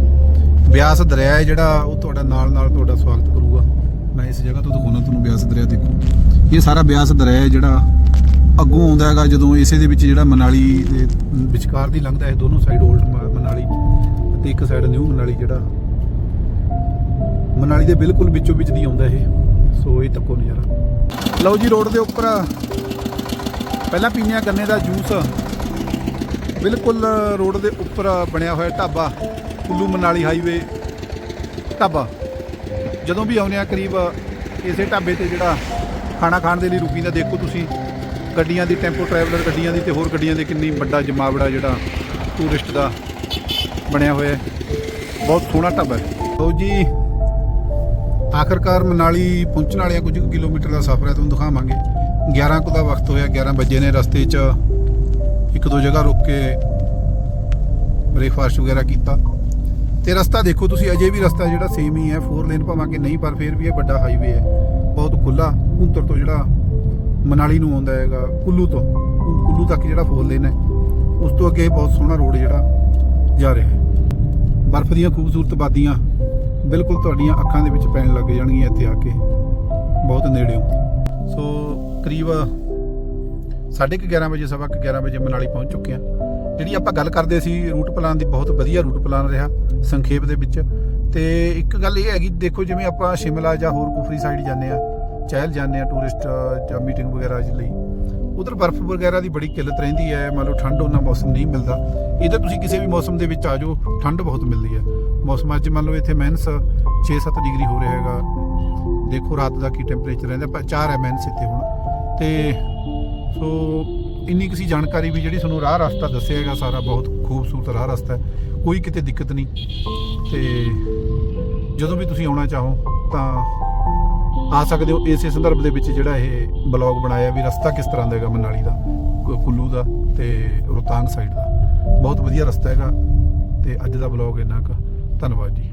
ਬਿਆਸ ਦਰਿਆ ਹੈ ਜਿਹੜਾ, ਉਹ ਤੁਹਾਡਾ ਨਾਲ ਨਾਲ ਤੁਹਾਡਾ ਸਵਾਗਤ ਕਰੂਗਾ। ਮੈਂ ਇਸ ਜਗ੍ਹਾ ਤੋਂ ਦਿਖਾਉਣਾ, ਤੁਹਾਨੂੰ ਬਿਆਸ ਦਰਿਆ ਦੇਖੋ। ਇਹ ਸਾਰਾ ਬਿਆਸ ਦਰਿਆ ਹੈ ਜਿਹੜਾ ਅੱਗੋਂ ਆਉਂਦਾ ਹੈਗਾ, ਜਦੋਂ ਇਸੇ ਦੇ ਵਿੱਚ ਜਿਹੜਾ ਮਨਾਲੀ ਦੇ ਵਿਚਕਾਰ ਦੀ ਲੰਘਦਾ ਹੈ, ਦੋਨੋਂ ਸਾਈਡ 올ਡ ਮਨਾਲੀ ਤੇ ਇੱਕ ਸਾਈਡ ਨਿਊ ਮਨਾਲੀ ਜਿਹੜਾ। ਮਨਾਲੀ ਦੇ ਬਿਲਕੁਲ ਵਿੱਚੋਂ ਵਿੱਚ ਦੀ ਆਉਂਦਾ ਇਹ, ਸੋ ਇਹ ਤੱਕੋ ਨਜ਼ਾਰਾ। ਲਓ ਜੀ, ਰੋਡ ਦੇ ਉੱਪਰ। ਪਹਿਲਾਂ ਪੀਨੇ ਆ ਗੰਨੇ ਦਾ ਜੂਸ। ਬਿਲਕੁਲ ਰੋਡ ਦੇ ਉੱਪਰ ਬਣਿਆ ਹੋਇਆ ਢਾਬਾ, ਕੁੱਲੂ ਮਨਾਲੀ ਹਾਈਵੇ ਢਾਬਾ। ਜਦੋਂ ਵੀ ਆਉਂਦੇ ਆ ਕਰੀਬ ਇਸੇ ਢਾਬੇ ਤੇ ਜਿਹੜਾ ਖਾਣਾ ਖਾਣ ਦੇ ਲਈ ਰੁਕੀ ਰੁਕੀਦਾ ਦੇਖੋ ਤੁਸੀਂ ਗੱਡੀਆਂ ਦੀ ਟੈਂਪੋ ਟਰੈਵਲਰ ਗੱਡੀਆਂ ਦੀ ਤੇ ਹੋਰ ਗੱਡੀਆਂ ਦੇ ਕਿੰਨੀ ਵੱਡਾ ਜਮਾਵੜਾ ਜਿਹੜਾ ਟੂਰਿਸਟ ਦਾ ਬਣਿਆ ਹੋਇਆ ਹੈ। ਬਹੁਤ ਸੋਹਣਾ ਢਾਬਾ ਹੈ। ਲਓ ਜੀ, ਆਖਰਕਾਰ ਮਨਾਲੀ ਪਹੁੰਚਣ ਵਾਲਿਆਂ ਕੁਝ ਕੁ ਕਿਲੋਮੀਟਰ ਦਾ ਸਫ਼ਰ ਹੈ, ਤੁਹਾਨੂੰ ਦਿਖਾਵਾਂਗੇ। 11 ਕੁ ਦਾ ਵਕਤ ਹੋਇਆ 11 ਵਜੇ ਨੇ ਰਸਤੇ 'ਚ। ਇੱਕ ਦੋ ਜਗ੍ਹਾ ਰੁਕ ਕੇ ਬ੍ਰੇਕਫਾਸਟ ਵਗੈਰਾ ਕੀਤਾ। ਤੇ ਰਸਤਾ ਦੇਖੋ ਤੁਸੀਂ, ਅਜੇ ਵੀ ਰਸਤਾ ਜਿਹੜਾ ਸੇਮ ਹੀ ਹੈ 4 ਲੇਨ ਭਾਵਾਂਗੇ ਨਹੀਂ, ਪਰ ਫਿਰ ਵੀ ਇਹ ਵੱਡਾ ਹਾਈਵੇ ਹੈ। ਬਹੁਤ ਖੁੱਲਾ ਭੁੰਤਰ ਤੋਂ ਜਿਹੜਾ ਮਨਾਲੀ ਨੂੰ ਆਉਂਦਾ ਹੈਗਾ, ਕੁੱਲੂ ਤੋਂ, ਕੁੱਲੂ ਤੱਕ ਜਿਹੜਾ 4 ਲੇਨ ਹੈ, ਉਸ ਤੋਂ ਅੱਗੇ ਬਹੁਤ ਸੋਹਣਾ ਰੋਡ ਜਿਹੜਾ ਜਾ ਰਿਹਾ ਹੈ। ਬਰਫ਼ ਦੀਆਂ ਖੂਬਸੂਰਤ ਵਾਦੀਆਂ ਬਿਲਕੁਲ ਤੁਹਾਡੀਆਂ ਅੱਖਾਂ ਦੇ ਵਿੱਚ ਪੈਣ ਲੱਗ ਜਾਣਗੀਆਂ ਇੱਥੇ ਆ ਕੇ। ਬਹੁਤ ਨੇੜਿਓਂ। ਸੋ ਕਰੀਬ 11:30 ਵਜੇ, ਸਵਾ ਕੁ 11 ਵਜੇ ਮਨਾਲੀ ਪਹੁੰਚ ਚੁੱਕੇ ਹਾਂ। ਜਿਹੜੀ ਆਪਾਂ ਗੱਲ ਕਰਦੇ ਸੀ ਰੂਟ ਪਲਾਨ ਦੀ ਬਹੁਤ ਵਧੀਆ ਰੂਟ ਪਲਾਨ ਰਿਹਾ ਸੰਖੇਪ ਦੇ ਵਿੱਚ। ਤੇ ਇੱਕ ਗੱਲ ਇਹ ਹੈਗੀ, ਦੇਖੋ ਜਿਵੇਂ ਆਪਾਂ ਸ਼ਿਮਲਾ ਜਾਂ ਹੋਰ ਕੁਫਰੀ ਸਾਈਡ ਜਾਂਦੇ ਆ ਚਹਿਲ ਜਾਂਦੇ ਆ ਟੂਰਿਸਟ ਜਾਂ ਮੀਟਿੰਗ ਵਗੈਰਾ ਲਈ। ਉਧਰ ਬਰਫ਼ ਵਗੈਰਾ ਦੀ ਬੜੀ ਕਿੱਲਤ ਰਹਿੰਦੀ ਹੈ, ਮੰਨ ਲਓ ਠੰਡ ਉਹਨਾਂ ਮੌਸਮ ਨਹੀਂ ਮਿਲਦਾ। ਇੱਧਰ ਤੁਸੀਂ ਕਿਸੇ ਵੀ ਮੌਸਮ ਦੇ ਵਿੱਚ ਆ ਜਾਓ, ਠੰਡ ਬਹੁਤ ਮਿਲਦੀ ਹੈ। ਮੌਸਮ ਅੱਜ ਮੰਨ ਲਓ ਇੱਥੇ ਮਾਈਨਸ 6-7 ਡਿਗਰੀ ਹੋ ਰਿਹਾ ਹੈਗਾ। ਦੇਖੋ ਰਾਤ ਦਾ ਕੀ ਟੈਂਪਰੇਚਰ ਰਹਿੰਦਾ ਪਰ 4 ਹੈ ਮਾਈਨਸ ਇੱਥੇ ਹੁਣ। ਤੇ ਸੋ ਇੰਨੀ ਕਿਸੇ ਜਾਣਕਾਰੀ ਵੀ ਜਿਹੜੀ ਤੁਹਾਨੂੰ ਰਾਹ ਰਸਤਾ ਦੱਸਿਆ ਹੈਗਾ, ਸਾਰਾ ਬਹੁਤ ਖੂਬਸੂਰਤ ਰਾਹ ਰਸਤਾ ਹੈ। ਕੋਈ ਕਿਤੇ ਦਿੱਕਤ ਨਹੀਂ। ਤੇ ਜਦੋਂ ਵੀ ਤੁਸੀਂ ਆਉਣਾ ਚਾਹੋ ਤਾਂ ਆ ਸਕਦੇ ਹੋ। ਇਸੇ ਸੰਦਰਭ ਦੇ ਵਿੱਚ ਜਿਹੜਾ ਇਹ ਬਲੌਗ ਬਣਾਇਆ ਵੀ ਰਸਤਾ ਕਿਸ ਤਰ੍ਹਾਂ ਦਾ ਹੈਗਾ ਮਨਾਲੀ ਦਾ ਕੁੱਲੂ ਦਾ ਤੇ ਰੋਹਤਾਂਗ ਸਾਈਡ ਦਾ। ਬਹੁਤ ਵਧੀਆ ਰਸਤਾ ਹੈਗਾ ਤੇ ਅੱਜ ਦਾ ਬਲੌਗ ਇੰਨਾ ਕੁ। ਧੰਨਵਾਦ ਜੀ।